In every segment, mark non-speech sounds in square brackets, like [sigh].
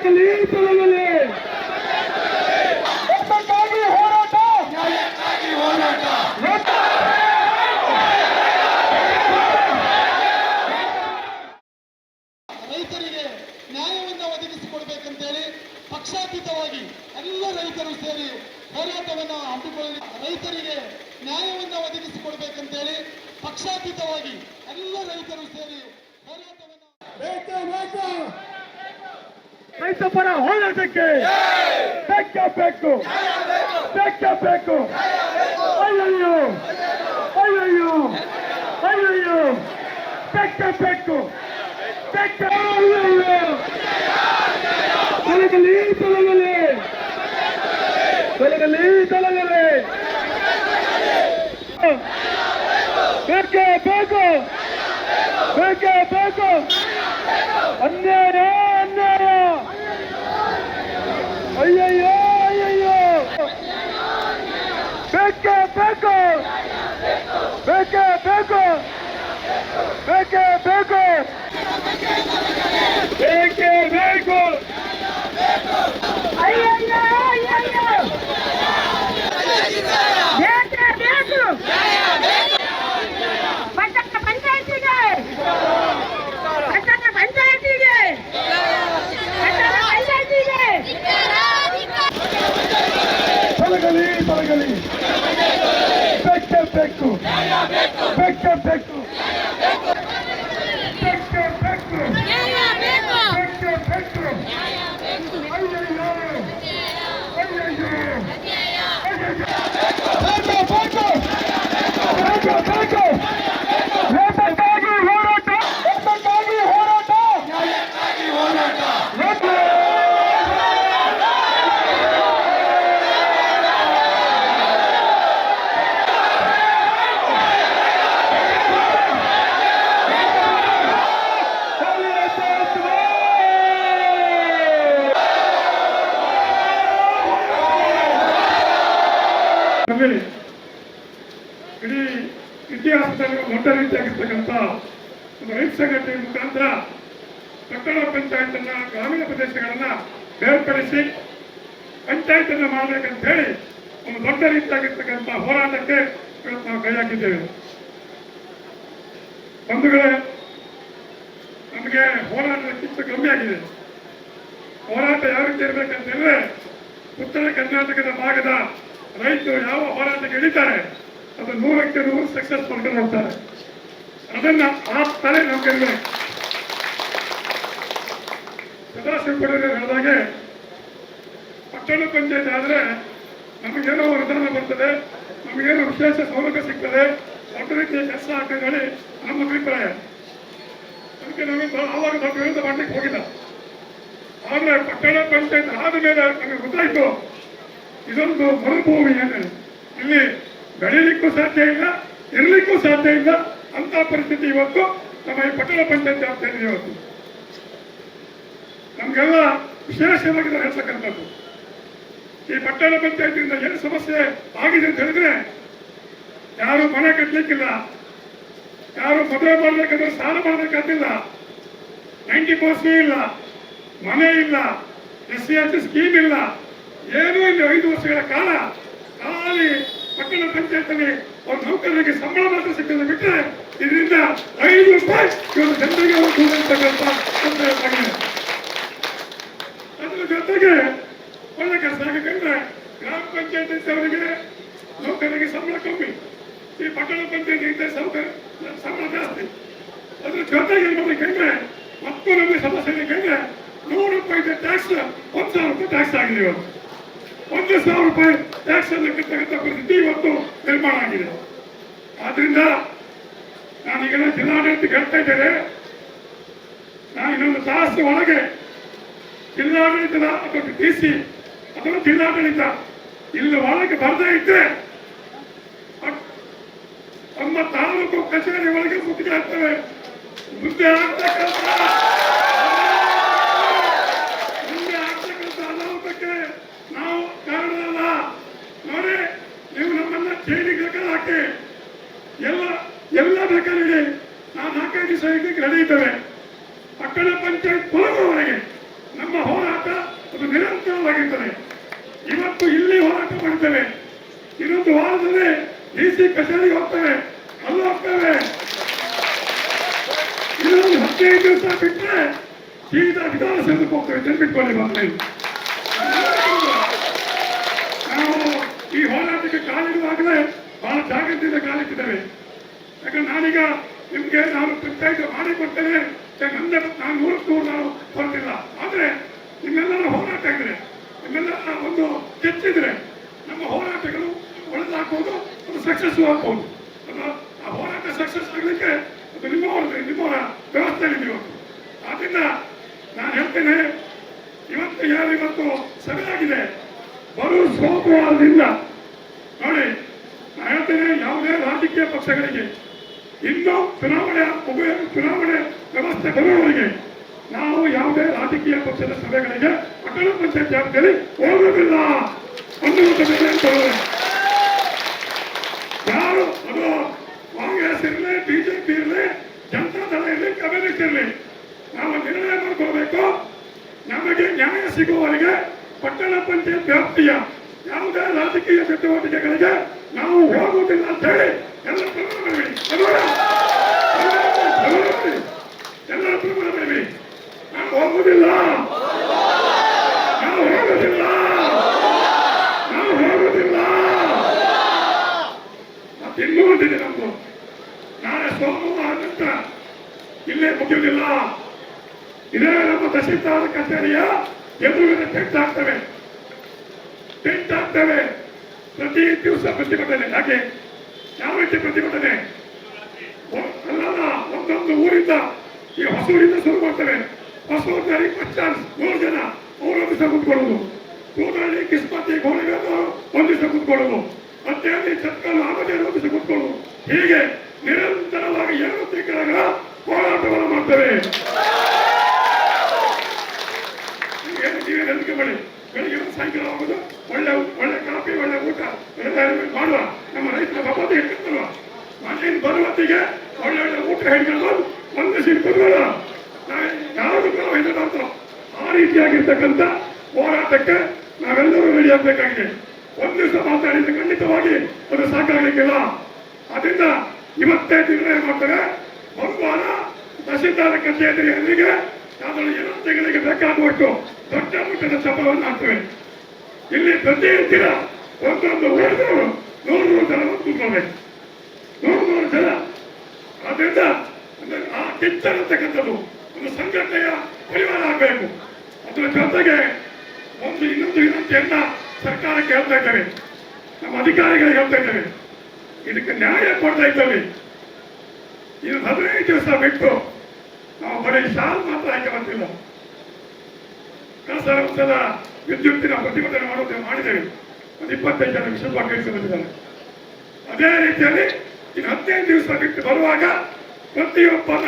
¡Dale, ಬೇಕೇ ಬೇಕು. ಬೇಕೇ ಬೇಕು. ಅನ್ಯಾಯ ಅನ್ಯಾಯ. ಅಯ್ಯಯ್ಯೋ ಅಯ್ಯಯ್ಯೋ. ಬೇಕೇ ಬೇಕು. ಬೇಕೇ ಬೇಕು. ಬೇಕೇ ಬೇಕು. ಬೇಕೇ ಬೇಕು ಅಯ್ಯಯ್ಯೋ ಅಯ್ಯಯ್ಯೋ ಬೇಕೇ ಬೇಕು ಪಟ್ಟಣ ಪಂಚಾಯತಿಗೆ ಪಟ್ಟಣ ಪಂಚಾಯತಿಗೆ ಪಟ್ಟಣ ಪಂಚಾಯತಿಗೆ ತೊಲಗಲಿ ತೊಲಗಲಿ ಬೇಕೇ ಬೇಕು ಬೇಕೇ ಬೇಕು ಬೇಕೇ ಬೇಕು ಬೇಕೇ ಬೇಕು ಅಯ್ಯಯ್ಯೋ ಅಯ್ಯಯ್ಯೋ ಬೇಕು ಬೇಕು ಬೇಕು ಬೇಕು ಲೇಖಕ್ಕಾಗಿ ಹೋರಾಟ ಲೇಖಕ್ಕಾಗಿ ಹೋರಾಟ ಲೇಖ ನಮ್ಮಲ್ಲಿ ಇಡೀ ಇತಿಹಾಸದಲ್ಲಿ ಮೊಟ್ಟ ರೀತಿಯಾಗಿರ್ತಕ್ಕಂಥ ಒಂದು ರೈತ ಸಂಘಟನೆ ಮುಖಾಂತರ ಪಟ್ಟಣ ಪಂಚಾಯತ್ ಅನ್ನ ಗ್ರಾಮೀಣ ಪ್ರದೇಶಗಳನ್ನ ಬೇರ್ಪಡಿಸಿ ಪಂಚಾಯತ್ ಅನ್ನ ಮಾಡಬೇಕಂತ ಹೇಳಿ ಒಂದು ದೊಡ್ಡ ರೀತಿಯಾಗಿರ್ತಕ್ಕಂಥ ಹೋರಾಟಕ್ಕೆ ನಾವು ಕೈ ಹಾಕಿದ್ದೇವೆ ಬಂಧುಗಳೇ, ನಮಗೆ ಹೋರಾಟದ ಕಿಚ್ಚು ಕಮ್ಮಿ ಆಗಿದೆ. ಹೋರಾಟ ಯಾವ ರೀತಿ ಇರಬೇಕಂತ ಹೇಳಿದ್ರೆ ಉತ್ತರ ಕರ್ನಾಟಕದ ಭಾಗದ ರೈತರು ಯಾವ ಹೋರಾಟಕ್ಕೆ ಇಳಿತಾರೆ, ಅದು ನೂರಕ್ಕೆ ನೂರು ಸಕ್ಸಸ್ ಮಾಡ್ಕೊಂಡು ಹೋಗ್ತಾರೆ. ಅದನ್ನ ಆ ತಲೆ ನಾವು ಕರಿಬೇಕು ಸದಾಶಿವ ಹೇಳಿದಾಗೆ ಪಟ್ಟಣ ಪಂಚಾಯತ್ ಆದರೆ ನಮಗೇನೋ ವರದಾನ ಬರ್ತದೆ, ನಮಗೇನೋ ವಿಶೇಷ ಸೌಲಭ್ಯ ಸಿಗ್ತದೆ ರೀತಿಯ ಕೆಲಸ ಆಗ್ತದೆ ನಮ್ಮ ಅಭಿಪ್ರಾಯ. ಅದಕ್ಕೆ ನಮಗೆ ಆವಾಗ ನಾವು ವಿರೋಧ ಮಾಡಲಿಕ್ಕೆ ಹೋಗಿಲ್ಲ. ಆದರೆ ಪಟ್ಟಣ ಪಂಚಾಯತ್ ಆದ ಮೇಲೆ ನಮಗೆ ಗೊತ್ತಾಯ್ತು, ಇದೊಂದು ಮರುಭೂಮಿ ಏನು ಇಲ್ಲಿ ಬೆಳೀಲಿಕ್ಕೂ ಸಾಧ್ಯ ಇಲ್ಲ, ಇರಲಿಕ್ಕೂ ಸಾಧ್ಯ ಇಲ್ಲ, ಅಂತ ಪರಿಸ್ಥಿತಿ ಇವತ್ತು ನಮ್ಮ ಈ ಪಟ್ಟಣ ಪಂಚಾಯತ್ ಆಗ್ತಾ ಇದೆ ಇವತ್ತು. ನಮಗೆಲ್ಲ ವಿಶೇಷವಾಗಿ ಹೇಳ್ತಕ್ಕಂಥದ್ದು. ಈ ಪಟ್ಟಣ ಪಂಚಾಯತಿಯಿಂದ ಏನು ಸಮಸ್ಯೆ ಆಗಿದೆ ಅಂತ ಹೇಳಿದ್ರೆ, ಯಾರು ಮನೆ ಕಟ್ಟಲಿಕ್ಕಿಲ್ಲ ಯಾರು ಮದುವೆ ಮಾಡ್ಬೇಕಂದ್ರೆ ಸಾಲ ಮಾಡ್ಬೇಕಾದಿಲ್ಲ ನೈಂಟಿ ಪರ್ಸೆಂಟ್ ಇಲ್ಲ. ಮನೆ ಇಲ್ಲ. S C R T scheme ಇಲ್ಲ. ಏನೂ ಇಲ್ಲ. ಐದು ವರ್ಷಗಳ ಕಾಲ ಖಾಲಿ ಪಟ್ಟಣ ಪಂಚಾಯತ್ನಲ್ಲಿ ಒಂದು ನೌಕರರಿಗೆ ಸಂಬಳ ಮಾತ್ರ ಸಿಕ್ಕಿದ್ರೆ ಬಿಟ್ಟರೆ ಇದರಿಂದ ಐದು ರೂಪಾಯಿ ಇವರು ಜನರಿಗೆ ಹೋಗುವಂತಕ್ಕಂಥ ತೊಂದರೆ ಆಗಿದೆ. ಅದ್ರ ಜೊತೆಗೆ ಒಳ್ಳೆ ಕೆಲಸ ಯಾಕಂದ್ರೆ ಗ್ರಾಮ ಪಂಚಾಯತ್ ಅವರಿಗೆ ನೌಕರರಿಗೆ ಸಂಬಳ ಕಮ್ಮಿ. ಈ ಪಟ್ಟಣ ಪಂಚಾಯತ್ ಇದ್ದ ಸೌಕರ್ಯ ಸಂಬಳ ಜಾಸ್ತಿ. ಅದ್ರ ಜೊತೆಗೆ ಏನ್ ಮಾಡ್ಬೇಕಂದ್ರೆ ನಮಗೆ ಸಮಸ್ಯೆ ಬೇಕಂದ್ರೆ ನೂರು ರೂಪಾಯಿ ಟ್ಯಾಕ್ಸ್ ಒಂದು ಸಾವಿರ ರೂಪಾಯಿ ಟ್ಯಾಕ್ಸ್ ಆಗಿದೆ ಇವತ್ತು. ಒಂದು ಸಾವಿರ ರೂಪಾಯಿ ಟ್ಯಾಕ್ಸ್ ಅನ್ನು ಕಟ್ಟತಕ್ಕಂಥ ಪರಿಸ್ಥಿತಿ ಇವತ್ತು ನಿರ್ಮಾಣ ಆಗಿದೆ. ಆದ್ರಿಂದ ನಾನೀಗ ಜಿಲ್ಲಾಡಳಿತ ಹೇಳ್ತಾ ಇದ್ದೇನೆ, ನಾನು ಇನ್ನೊಂದು ತಾಸು ಒಳಗೆ ಜಿಲ್ಲಾಡಳಿತದ ಅಥವಾ ಡಿ ಸಿ ಅಥವಾ ಜಿಲ್ಲಾಡಳಿತ ಇಲ್ಲಿ ಒಳಗೆ ಬರದೇ ಇದ್ರೆ ನಮ್ಮ ತಾಲೂಕು ಕಚೇರಿ ಒಳಗೆ ಮುತ್ತಿಗೆ ಆಗ್ತವೆ. ಮುಂದೆ ಆಗ್ತಕ್ಕಂಥ ಮುಂದೆ ಆಗ್ತಕ್ಕಂಥ ಅನಾಹುತಕ್ಕೆ ನಾವು ಕಾರಣವಲ್ಲ ನೋಡಿ, ನೀವು ನಮ್ಮನ್ನ ಜೈಲಿಗೆ ಬೇಕಾದ್ರೆ ಹಾಕಿ. ಎಲ್ಲ ಎಲ್ಲ ಬೇಕಾದ್ರೆ ನಾವು ನಾಲ್ಕೈದು ದಿವಸ ಇದ್ದಕ್ಕೆ ರೆಡಿ ಪಟ್ಟಣ ಪಂಚಾಯತ್ ಕೊಲಗುವವರೆಗೆ ನಮ್ಮ ಹೋರಾಟ ನಿರಂತರವಾಗಿರ್ತದೆ ಇವತ್ತು ಇಲ್ಲಿ ಹೋರಾಟ ಮಾಡ್ತೇವೆ. ಇನ್ನೊಂದು ವಾರದಲ್ಲಿ ಡಿ ಸಿ ಕಚೇರಿಗೆ ಹೋಗ್ತೇವೆ. ಅಲ್ಲಿ ಹೋಗ್ತೇವೆ. ಇನ್ನೊಂದು ಹದಿನೈದು ದಿವಸ ಬಿಟ್ಟರೆ ಸೀದಾ ವಿಧಾನಸೌಧಕ್ಕೆ ಹೋಗ್ತೇವೆ. ನೆನ್ಪಿಟ್ಕೊಳ್ಳಿ ಬಂದ್ರೆ ನಾವು ಈ ಹೋರಾಟಕ್ಕೆ ಕಾಲಿಡುವಾಗಲೇ ಬಹಳ ಜಾಗೃತಿಯಿಂದ ಕಾಲಿಟ್ಟಿದ್ದೇವೆ. ಯಾಕಂದ್ರೆ ನಾನೀಗ ನಿಮ್ಗೆ ನಾನು ಪಂಚಾಯತ್ ಮಾಡಿ ಕೊಡ್ತೇನೆ. ಯಾಕೆ ನಾನು ನೂರಕ್ಕೆ ನಾವು ಹೊರಟಿಲ್ಲ ಆದ್ರೆ ನಿಮ್ಮೆಲ್ಲರ ಹೋರಾಟ ಇದ್ರೆ ನಿಮ್ಮೆಲ್ಲರ ಒಂದು ಕೆಚ್ಚಿದ್ರೆ ನಮ್ಮ ಹೋರಾಟಗಳು ಒಳಗಾಕೋದು ಅದು ಸಕ್ಸಸ್ ಆಗ್ಬೋದು. ಅದು ಆ ಹೋರಾಟ ಸಕ್ಸಸ್ ಆಗಲಿಕ್ಕೆ ಅದು ನಿಮ್ಮವರ ನಿಮ್ಮವರ ವ್ಯವಸ್ಥೆಯಲ್ಲಿ ಇವತ್ತು ಆದ್ದರಿಂದ ನಾನು ಹೇಳ್ತೇನೆ, ಇವತ್ತು ಯಾರು ಇವತ್ತು ಸಭೆ ಆಗಿದೆ ಬರುವ ಸೋಮವಾರದಿಂದ. ನೋಡಿ, ನಾನು ಹೇಳ್ತೇನೆ, ಯಾವುದೇ ರಾಜಕೀಯ ಪಕ್ಷಗಳಿಗೆ, ಇನ್ನು ಚುನಾವಣೆ, ಉಭಯ ಚುನಾವಣೆ ವ್ಯವಸ್ಥೆ ಬರುವವರೆಗೆ ನಾವು ಯಾವುದೇ ರಾಜಕೀಯ ಪಕ್ಷದ ಸಭೆಗಳಿಗೆ ಪಟ್ಟಣ ಪಂಚಾಯತ್ ವ್ಯಾಪ್ತಿಯಲ್ಲಿ ನಿರ್ಣಯ ತಗೊಳ್ಳಿ. ಯಾರು ಅದು ಕಾಂಗ್ರೆಸ್ ಇರಲಿ, ಬಿಜೆಪಿ ಇರಲಿ, ಜನತಾ ದಳ ಇರಲಿ, ಕಮ್ಯುನಿಸ್ಟ್ ಇರಲಿ, ನಾವು ನಿರ್ಣಯ ಮಾಡ್ಕೋಬೇಕು ನಮಗೆ ನ್ಯಾಯ ಸಿಗುವವರೆಗೆ ಪಟ್ಟಣ ಪಂಚಾಯತ್ ವ್ಯಾಪ್ತಿಯ ಯಾವುದೇ ರಾಜಕೀಯ ಚಟುವಟಿಕೆಗಳಿಗೆ ನಾವು ಹೋಗುವುದಿಲ್ಲ ಅಂತ ಹೇಳಿ ಎಲ್ಲ ಪ್ರಮಾಣ ಮಾಡಿ ಪ್ರಮಾಣ ನಾವು ಹೋಗುವುದಿಲ್ಲ ನಾವು ಹೋಗುವುದಿಲ್ಲ ಇನ್ನೂ ಒಂದಿದೆ ನಮ್ದು. ನಾಳೆ ಸೋಮವಾರ ನಂತರ ಇಲ್ಲೇ ಮುಗಿಯುವುದಿಲ್ಲ. ಇದೇ ನಮ್ಮ ತಹಶೀಲ್ದಾರ್ ಕಚೇರಿಯ ಎದುರುಗಡೆ ಟೆಂಟ್ ಆಗ್ತವೆ ಟೆಂಟ್ ಪ್ರತಿ ದಿವಸ ಪ್ರತಿಭಟನೆ. ಯಾಕೆ ಯಾವ ರೀತಿ ಪ್ರತಿಭಟನೆ? ಒಂದೊಂದು ಊರಿಂದ ಈ ಹೊಸೂರಿಂದ ಶುರು ಮಾಡ್ತೇವೆ. ಹೊಸೂರಿನಲ್ಲಿ ಬಸ್ ಚಾನ್ಸ್ ಮೂರು ಜನ ಅವರು ಒಂದು ಕೂತ್ಕೊಳ್ಳೋದು ಕೂದಳ್ಳಿ ಕಿಸ್ಮತಿ ಗೋಳಿಗಳು ಒಂದು ಕೂತ್ಕೊಳ್ಳೋದು ಮತ್ತೇಳಿ ಚತ್ಕಲ್ ಆಮದೆ ಒಂದು ಹೀಗೆ ನಿರಂತರವಾಗಿ ಎರಡು ತಿಂಗಳ ಹೋರಾಟವನ್ನು ಮಾಡ್ತೇವೆ. ನೀವೇ ಬೆಳಿಗ್ಗೆ ಸಾಯಂಕಾಲ ಒಳ್ಳೆ ಒಳ್ಳೆ ಕಾಫಿ, ಒಳ್ಳೆ ಊಟ ಮಾಡುವ ನಮ್ಮ ರೈತರ ಬಾಬಾದ ಹಿಡ್ಕೊಂಡ್ಬರುವ ಮನೆಯಿಂದ ಬರುವತ್ತಿಗೆ ಒಳ್ಳೆ ಒಳ್ಳೆ ಊಟ ಹಿಡ್ಕೊಂಡು ಒಂದು ಸೀಟ್ ಯಾವುದು ನಾವು ಆ ರೀತಿಯಾಗಿರ್ತಕ್ಕಂಥ ಹೋರಾಟಕ್ಕೆ ನಾವೆಲ್ಲರೂ ರೆಡಿ ಆಗಬೇಕಾಗಿದೆ. ಒಂದು ದಿವಸ ಮಾತಾಡಿದ್ರೆ ಖಂಡಿತವಾಗಿ ಅದು ಸಾಕಾಗಲಿಕ್ಕಿಲ್ಲ. ಅದರಿಂದ ಇವತ್ತೇ ನಿರ್ಣಯ ಮಾಡ್ತಾರೆ ಬಹುಮಾನ ತಹಸೀಲ್ದಾರ ಕಚೇರಿ ಎದುರಿಗೆ ಏನೋ ಜನತೆಗಳಿಗೆ ಬೇಕಾಗುವಷ್ಟು ದೊಡ್ಡ ಮಟ್ಟದ ಚಪಲವನ್ನು ಹಾಕ್ತೇವೆ. ಇಲ್ಲಿ ಪ್ರತಿ ದಿನ ಒಂದೊಂದು ಊರಿನವರು ನೂರು ನೂರು ಜನ ಕೂತ್ಕೋಬೇಕು ನೂರು ನೂರು ಜನ. ಆದ್ರಿಂದ ಆ ಕಿಚ್ಚರ್ ಅಂತಕ್ಕಂಥದ್ದು ಒಂದು ಸಂಘಟನೆಯ ಪರಿವಾರ ಆಗಬೇಕು ಅದರ ಜೊತೆಗೆ ಒಂದು ಇನ್ನೊಂದು ವಿನಂತಿಯನ್ನ ಸರ್ಕಾರಕ್ಕೆ ಹೇಳ್ತಾ ಇದ್ದೇವೆ ನಮ್ಮ ಅಧಿಕಾರಿಗಳಿಗೆ ಹೇಳ್ತಾ ಇದ್ದೇವೆ ಇದಕ್ಕೆ ನ್ಯಾಯ ಕೊಡ್ತಾ ಇದ್ದೇವೆ. ಇನ್ನು ಹದಿನೈದು ದಿವಸ ಬಿಟ್ಟು ನಾವು ಬರೀ ಶಾಲ್ ಮಾತ್ರ ಆಯ್ಕೆ ಬಂದಿಲ್ಲ. ವರ್ಷದ ವಿದ್ಯುತ್ತಿನ ಪ್ರತಿಭಟನೆ ಮಾಡೋದು ಮಾಡಿದ್ದೇವೆ. ಒಂದು ಇಪ್ಪತ್ತೈದು ಜನ ವಿಶ್ವವಾಗಿ ಬಂದಿದ್ದಾರೆ. ಅದೇ ರೀತಿಯಲ್ಲಿ ಇನ್ನು ಹದಿನೈದು ದಿವಸ ಬಿಟ್ಟು ಬರುವಾಗ ಪ್ರತಿಯೊಬ್ಬನ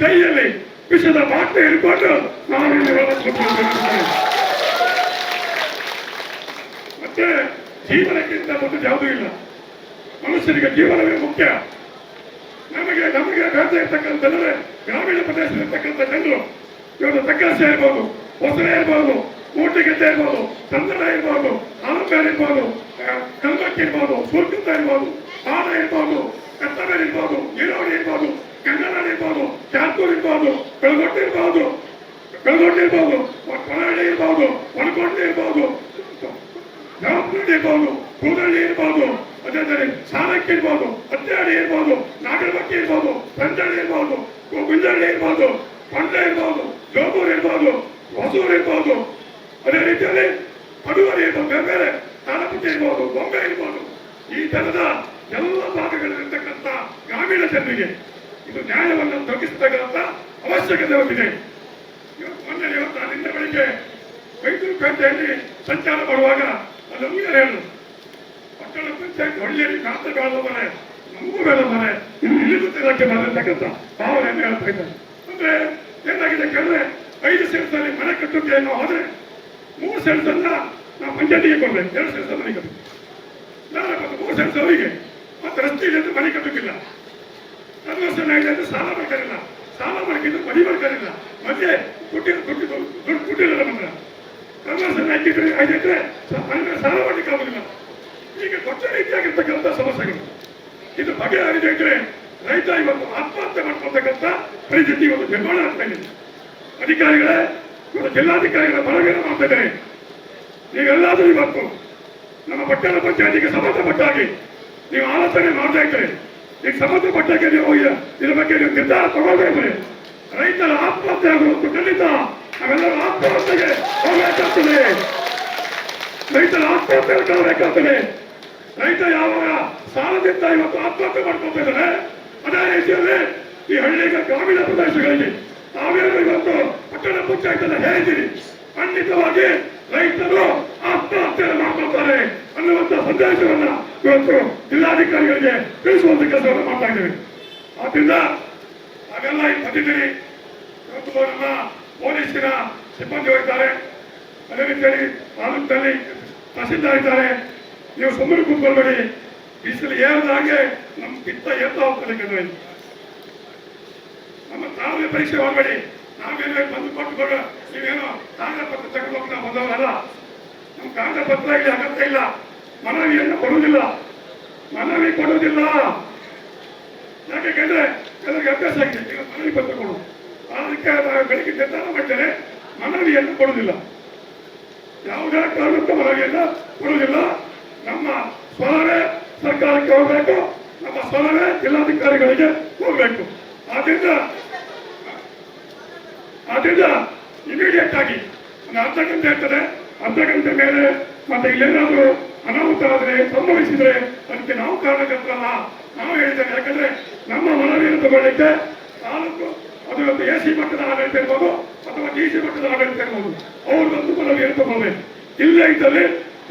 ಕೈಯಲ್ಲಿ ವಿಷದ ಬಾಟ್ಲಿ ಹಿಡ್ಕೊಂಡು ನಾನು. ಮತ್ತೆ ಜೀವನಕ್ಕಿಂತ ಒಂದು ಯಾವುದೂ ಇಲ್ಲ ಮನುಷ್ಯರಿಗೆ ಜೀವನವೇ ಮುಖ್ಯ ನಮಗೆ ನಮಗೆ ಬೇಡ ಇರ್ತಕ್ಕಂಥ ಜನರೇ, ಗ್ರಾಮೀಣ ಪ್ರದೇಶದಲ್ಲಿರ್ತಕ್ಕಂಥ ಜನರು ಇವರು ತಕ್ಕಾಸೆ ಇರ್ಬೋದು ಹೊಸರೆ ಇರ್ಬೋದು ಮೂಟಿಗೆಡ್ಡೆ ಇರ್ಬೋದು ಕನ್ನಡ ಇರ್ಬೋದು ಆಲಂಬೇರ್ ಇರ್ಬೋದು ಕಲ್ಮಕ್ಕಿ ಇರ್ಬೋದು ಸೂರ್ಕುಂದ ಇರ್ಬೋದು ಆಡ ಇರ್ಬೋದು, ಕತ್ತಬೇರ್ ಇರ್ಬೋದು, ನೀರಾವರಿ ಇರ್ಬೋದು ಕನ್ನಡ ಇರ್ಬೋದು ಬೆಳಗೊಟ್ಟು ಇರ್ಬೋದು ಬೆಳಗೊಟ್ಟು ಇರ್ಬೋದು ಕೊಳಹಳ್ಳಿ ಇರ್ಬೋದು ಒಣಗೊಂಡೆ ಇರ್ಬೋದು ಜವಾಬ್ದಾರಿ ಇರ್ಬೋದು ಕೂದಳ್ಳಿ ಇರ್ಬೋದು ಅದೇ ತರ ಸಾಲಕ್ಕೆ ಇರ್ಬೋದು ಹತ್ಯಾಡಿ ಇರ್ಬೋದು ನಾಗರಬಕ್ಕಿ ಇರ್ಬೋದು ಸಂಜಳ್ಳಿ ಇರ್ಬೋದು ಗುಂಜಳ್ಳಿ ಇರ್ಬೋದು ಕೊಂಡೆ ಇರ್ಬೋದು ಜೋಗೂರು ಇರ್ಬೋದು ಹೊಸೂರು ಇರ್ಬೋದು ಅದೇ ರೀತಿಯಲ್ಲಿ ಪಡುವರಿ ಇರ್ಬೋದು ಬೇರೆ ಬೇರೆ ತಾಲಪುಟ್ಟಿ ಇರ್ಬೋದು ಬೊಂಬೆ ಇರ್ಬೋದು ಈ ತರದ ಎಲ್ಲ ಭಾಗಗಳಲ್ಲಿರ್ತಕ್ಕಂಥ ಗ್ರಾಮೀಣ ಜನರಿಗೆ ಇದು ನ್ಯಾಯವನ್ನು ದೊರಕಿಸತಕ್ಕಂಥ ಅವಶ್ಯಕತೆ ಹೊಂದಿದೆ. ಇವತ್ತು ಮೊನ್ನೆ ಇವತ್ತು ಅಲ್ಲಿಂದ ಬೆಳಿಗ್ಗೆ ಮೈಸೂರು ಪೇಟೆಯಲ್ಲಿ ಸಂಚಾರ ಮಾಡುವಾಗ ನಮ್ಗೆ ಹೇಳು ಪಟ್ಟಣ ಪಂಚಾಯತ್ ಹಳ್ಳಿಯಲ್ಲಿ ಬೇಡ ಮನೆ, ನಮಗೂ ಬೇಡ ಮನೆ, ಇನ್ನು ಇಲ್ಲಿ ಗೊತ್ತಿರೋಕ್ಕೆ ಬಂದಿರ್ತಕ್ಕಂಥ ಭಾವನೆಯನ್ನು ಹೇಳ್ತಾ ಇದ್ದಾರೆ. ಅಂದ್ರೆ ಏನಾಗಿದೆ ಕೇಳಿದ್ರೆ ಐದು ಸೆಲ್ಸಲ್ಲಿ ಮನೆ ಕಟ್ಟುತ್ತೆ ಅನ್ನೋ ಆದ್ರೆ ಮೂರು ಸೆಂಟ್ಸನ್ನ ನಾವು ಪಂಚಾಯತಿಗೆ ಕೊಡ್ಬೇಕು. ಎರಡು ಸೆಲ್ಸ್ ಮನೆ ಕಟ್ಟಬೇಕು ಬಂದು ಮೂರು ಸೆಂಟ್ಸ್ ಅವರಿಗೆ. ಮತ್ತೆ ರಸ್ತೆ ಮನೆ ಕಟ್ಟುತ್ತಿಲ್ಲ ವರ್ಷ ಇದೆ ಅಂತ ಸಾಲ ಮಾಡ್ಕೊಂಡಿಲ್ಲ ಸಾಲ ಮಾಡ್ಕೊಂಡು ಮಡಿ ಮಾಡ್ಕೊಂಡಿಲ್ಲ ಮತ್ತೆ ಕೊಟ್ಟಿರೋ ದುಡ್ಡು ದುಡ್ಡು ಕೊಟ್ಟಿಲ್ಲ ನಮ್ಮ ಹತ್ರ ಕನ್ವರ್ಷನ್ ಹಾಕಿದ್ರೆ ಆಗಿದ್ರೆ ಮನೆ ಸಾಲ ಮಾಡ್ಲಿಕ್ಕೆ ಆಗೋದಿಲ್ಲ. ಈಗ ದೊಡ್ಡ ರೀತಿಯಾಗಿರ್ತಕ್ಕಂಥ ಸಮಸ್ಯೆಗಳು. ಇದು ಬಗೆಹರಿದೆ ಇದ್ರೆ ರೈತ ಇವತ್ತು ಆತ್ಮಹತ್ಯೆ ಮಾಡ್ಕೊಳ್ತಕ್ಕಂಥ ಪರಿಸ್ಥಿತಿ ಇವತ್ತು ನಿರ್ಮಾಣ ಆಗ್ತಾ ಇದೆ. ಅಧಿಕಾರಿಗಳೇ ಇವತ್ತು ಜಿಲ್ಲಾಧಿಕಾರಿಗಳ ಮನವಿಯನ್ನು ಮಾಡ್ತಾ ಇದ್ದಾರೆ. ನೀವೆಲ್ಲಾದ್ರೂ ಇವತ್ತು ನಮ್ಮ ಪಟ್ಟಣ ಪಂಚಾಯತಿಗೆ ಸಂಬಂಧಪಟ್ಟಾಗಿ ನೀವು ಆಲೋಚನೆ ಮಾಡ್ತಾ ಇದ್ರೆ ಈಗ ಸಂಬಂಧಪಟ್ಟಕ್ಕೆ ನೀವು ಇದ್ರ ಬಗ್ಗೆ ನೀವು ನಿರ್ಧಾರ ತಗೊಳ್ಬೇಕ್ರೆ ರೈತರ ಆತ್ಮಹತ್ಯೆ ಆಗುವಂತ ಖಂಡಿತ ನಾವೆಲ್ಲರೂ ಆತ್ಮಹತ್ಯೆಗೆ ಹೋಗಬೇಕಾಗ್ತದೆ ರೈತರ ಆತ್ಮಹತ್ಯೆ ಕಾಣಬೇಕಾಗ್ತದೆ ರೈತ ಯಾವಾಗ ಸಾಲದಿಂದ ಇವತ್ತು ಆತ್ಮಹತ್ಯೆ ಮಾಡ್ಕೊತಿದ್ದಾರೆ ಅದೇ ರೀತಿಯಲ್ಲಿ ಈ ಹಳ್ಳಿಗ ಗ್ರಾಮೀಣ ಪ್ರದೇಶಗಳಲ್ಲಿ ತಾವೇನು ಇವತ್ತು ಪಟ್ಟಣ ಅನ್ನ ಹೇಳಿದ್ದೀರಿ. ಖಂಡಿತವಾಗಿ ರೈತರು ಆತ್ಮಹತ್ಯೆ ಮಾಡ್ಕೊಳ್ತಾರೆ ಅನ್ನುವಂತ ಸಂದೇಶವನ್ನ ಇವತ್ತು ಜಿಲ್ಲಾಧಿಕಾರಿಗಳಿಗೆ ತಿಳಿಸುವಂತ ಕೆಲಸವನ್ನು ಮಾಡ್ತಾ ಇದ್ದೇವೆ. ಆದ್ರಿಂದ ನಾವೆಲ್ಲ ಇಲ್ಲಿ ಬಂದಿದ್ದೀರಿ ಇವತ್ತು ನಮ್ಮ ಪೊಲೀಸಿನ ಸಿಬ್ಬಂದಿ ಹೋಗಿದ್ದಾರೆ. ಅದೇ ರೀತಿಯಲ್ಲಿ ತಾಲೂಕಿನಲ್ಲಿ ತಹಸೀಲ್ದಾರ್ ಇದ್ದಾರೆ. ನೀವು ಸುಮ್ಮನೆ ಕೂತ್ಕೊಳ್ಬೇಡಿ. ಬಿಸಿಲು ಏರದ ಹಾಗೆ ನಮ್ಮ ಪಿತ್ತ ಏರ್ತಾ ಹೋಗ್ತಾರೆ ನಮ್ಮ ತಾವೇ ಪರೀಕ್ಷೆ ಮಾಡಬೇಡಿ. ನಾವೇನು ಬಂದು ಕೊಟ್ಟುಕೊಂಡು ನೀವೇನೋ ಕಾಗದ ಪತ್ರ ತಗೊಂಡು ನಾವು ಬಂದವರಲ್ಲ? ನಮ್ಮ ಕಾಗದ ಪತ್ರ ಇಲ್ಲಿ ಅಗತ್ಯ ಇಲ್ಲ. ಮನವಿಯನ್ನು ಕೊಡುವುದಿಲ್ಲ. ಮನವಿ ಕೊಡುವುದಿಲ್ಲ. ಯಾಕೆಂದ್ರೆ ಎಲ್ಲರಿಗೆ ಅಭ್ಯಾಸ ಆಗಿದೆ. ಈಗ ಮನವಿ ಪತ್ರ ಕೊಡು. ಅದಕ್ಕೆ ನಾವು ಬೆಳಿಗ್ಗೆ ನಿರ್ಧಾರ ಮನವಿಯನ್ನು ಕೊಡುವುದಿಲ್ಲ. ಯಾವುದೇ ಕಾರಣಕ್ಕೂ ಮನವಿಯನ್ನು ಕೊಡುವುದಿಲ್ಲ. ನಮ್ಮ ಸ್ವರವೇ ಸರ್ಕಾರಕ್ಕೆ ಹೋಗಬೇಕು. ನಮ್ಮ ಸ್ವರವೇ ಜಿಲ್ಲಾಧಿಕಾರಿಗಳಿಗೆ ಹೋಗಬೇಕು. ಆದ್ರಿಂದ ಆದ್ರಿಂದ ಇಮಿಡಿಯೇಟ್ ಆಗಿ ಒಂದು ಅರ್ಧ ಗಂಟೆ ಇರ್ತದೆ ಅರ್ಧ ಗಂಟೆ ಮೇಲೆ ಮತ್ತೆ ಇಲ್ಲೇನಾದ್ರೂ ಅನಾಹುತ ಆದರೆ ಸಂಭವಿಸಿದ್ರೆ ಅದಕ್ಕೆ ನಾವು ಕಾರಣಕರ್ತರಲ್ಲ. ನಾವು ಹೇಳಿದ್ದೇವೆ. ಯಾಕಂದ್ರೆ ನಮ್ಮ ಮನವಿಯನ್ನು ತಗೊಳ್ಳಿಕ್ಕೆ ತಾಲೂಕು, ಅದು ಒಂದು ಎ ಸಿ ಮಟ್ಟದ ಆಡಳಿತ ಇರ್ಬೋದು ಅಥವಾ ಡಿ ಸಿ ಮಟ್ಟದ ಆಡಳಿತ ಇರ್ಬೋದು. ಅವ್ರಿಗೊಂದು ಮನವಿಯನ್ನು ತಗೊಳ್ಬೇಕು. ಇಲ್ಲೇ ಇದ್ದಲ್ಲಿ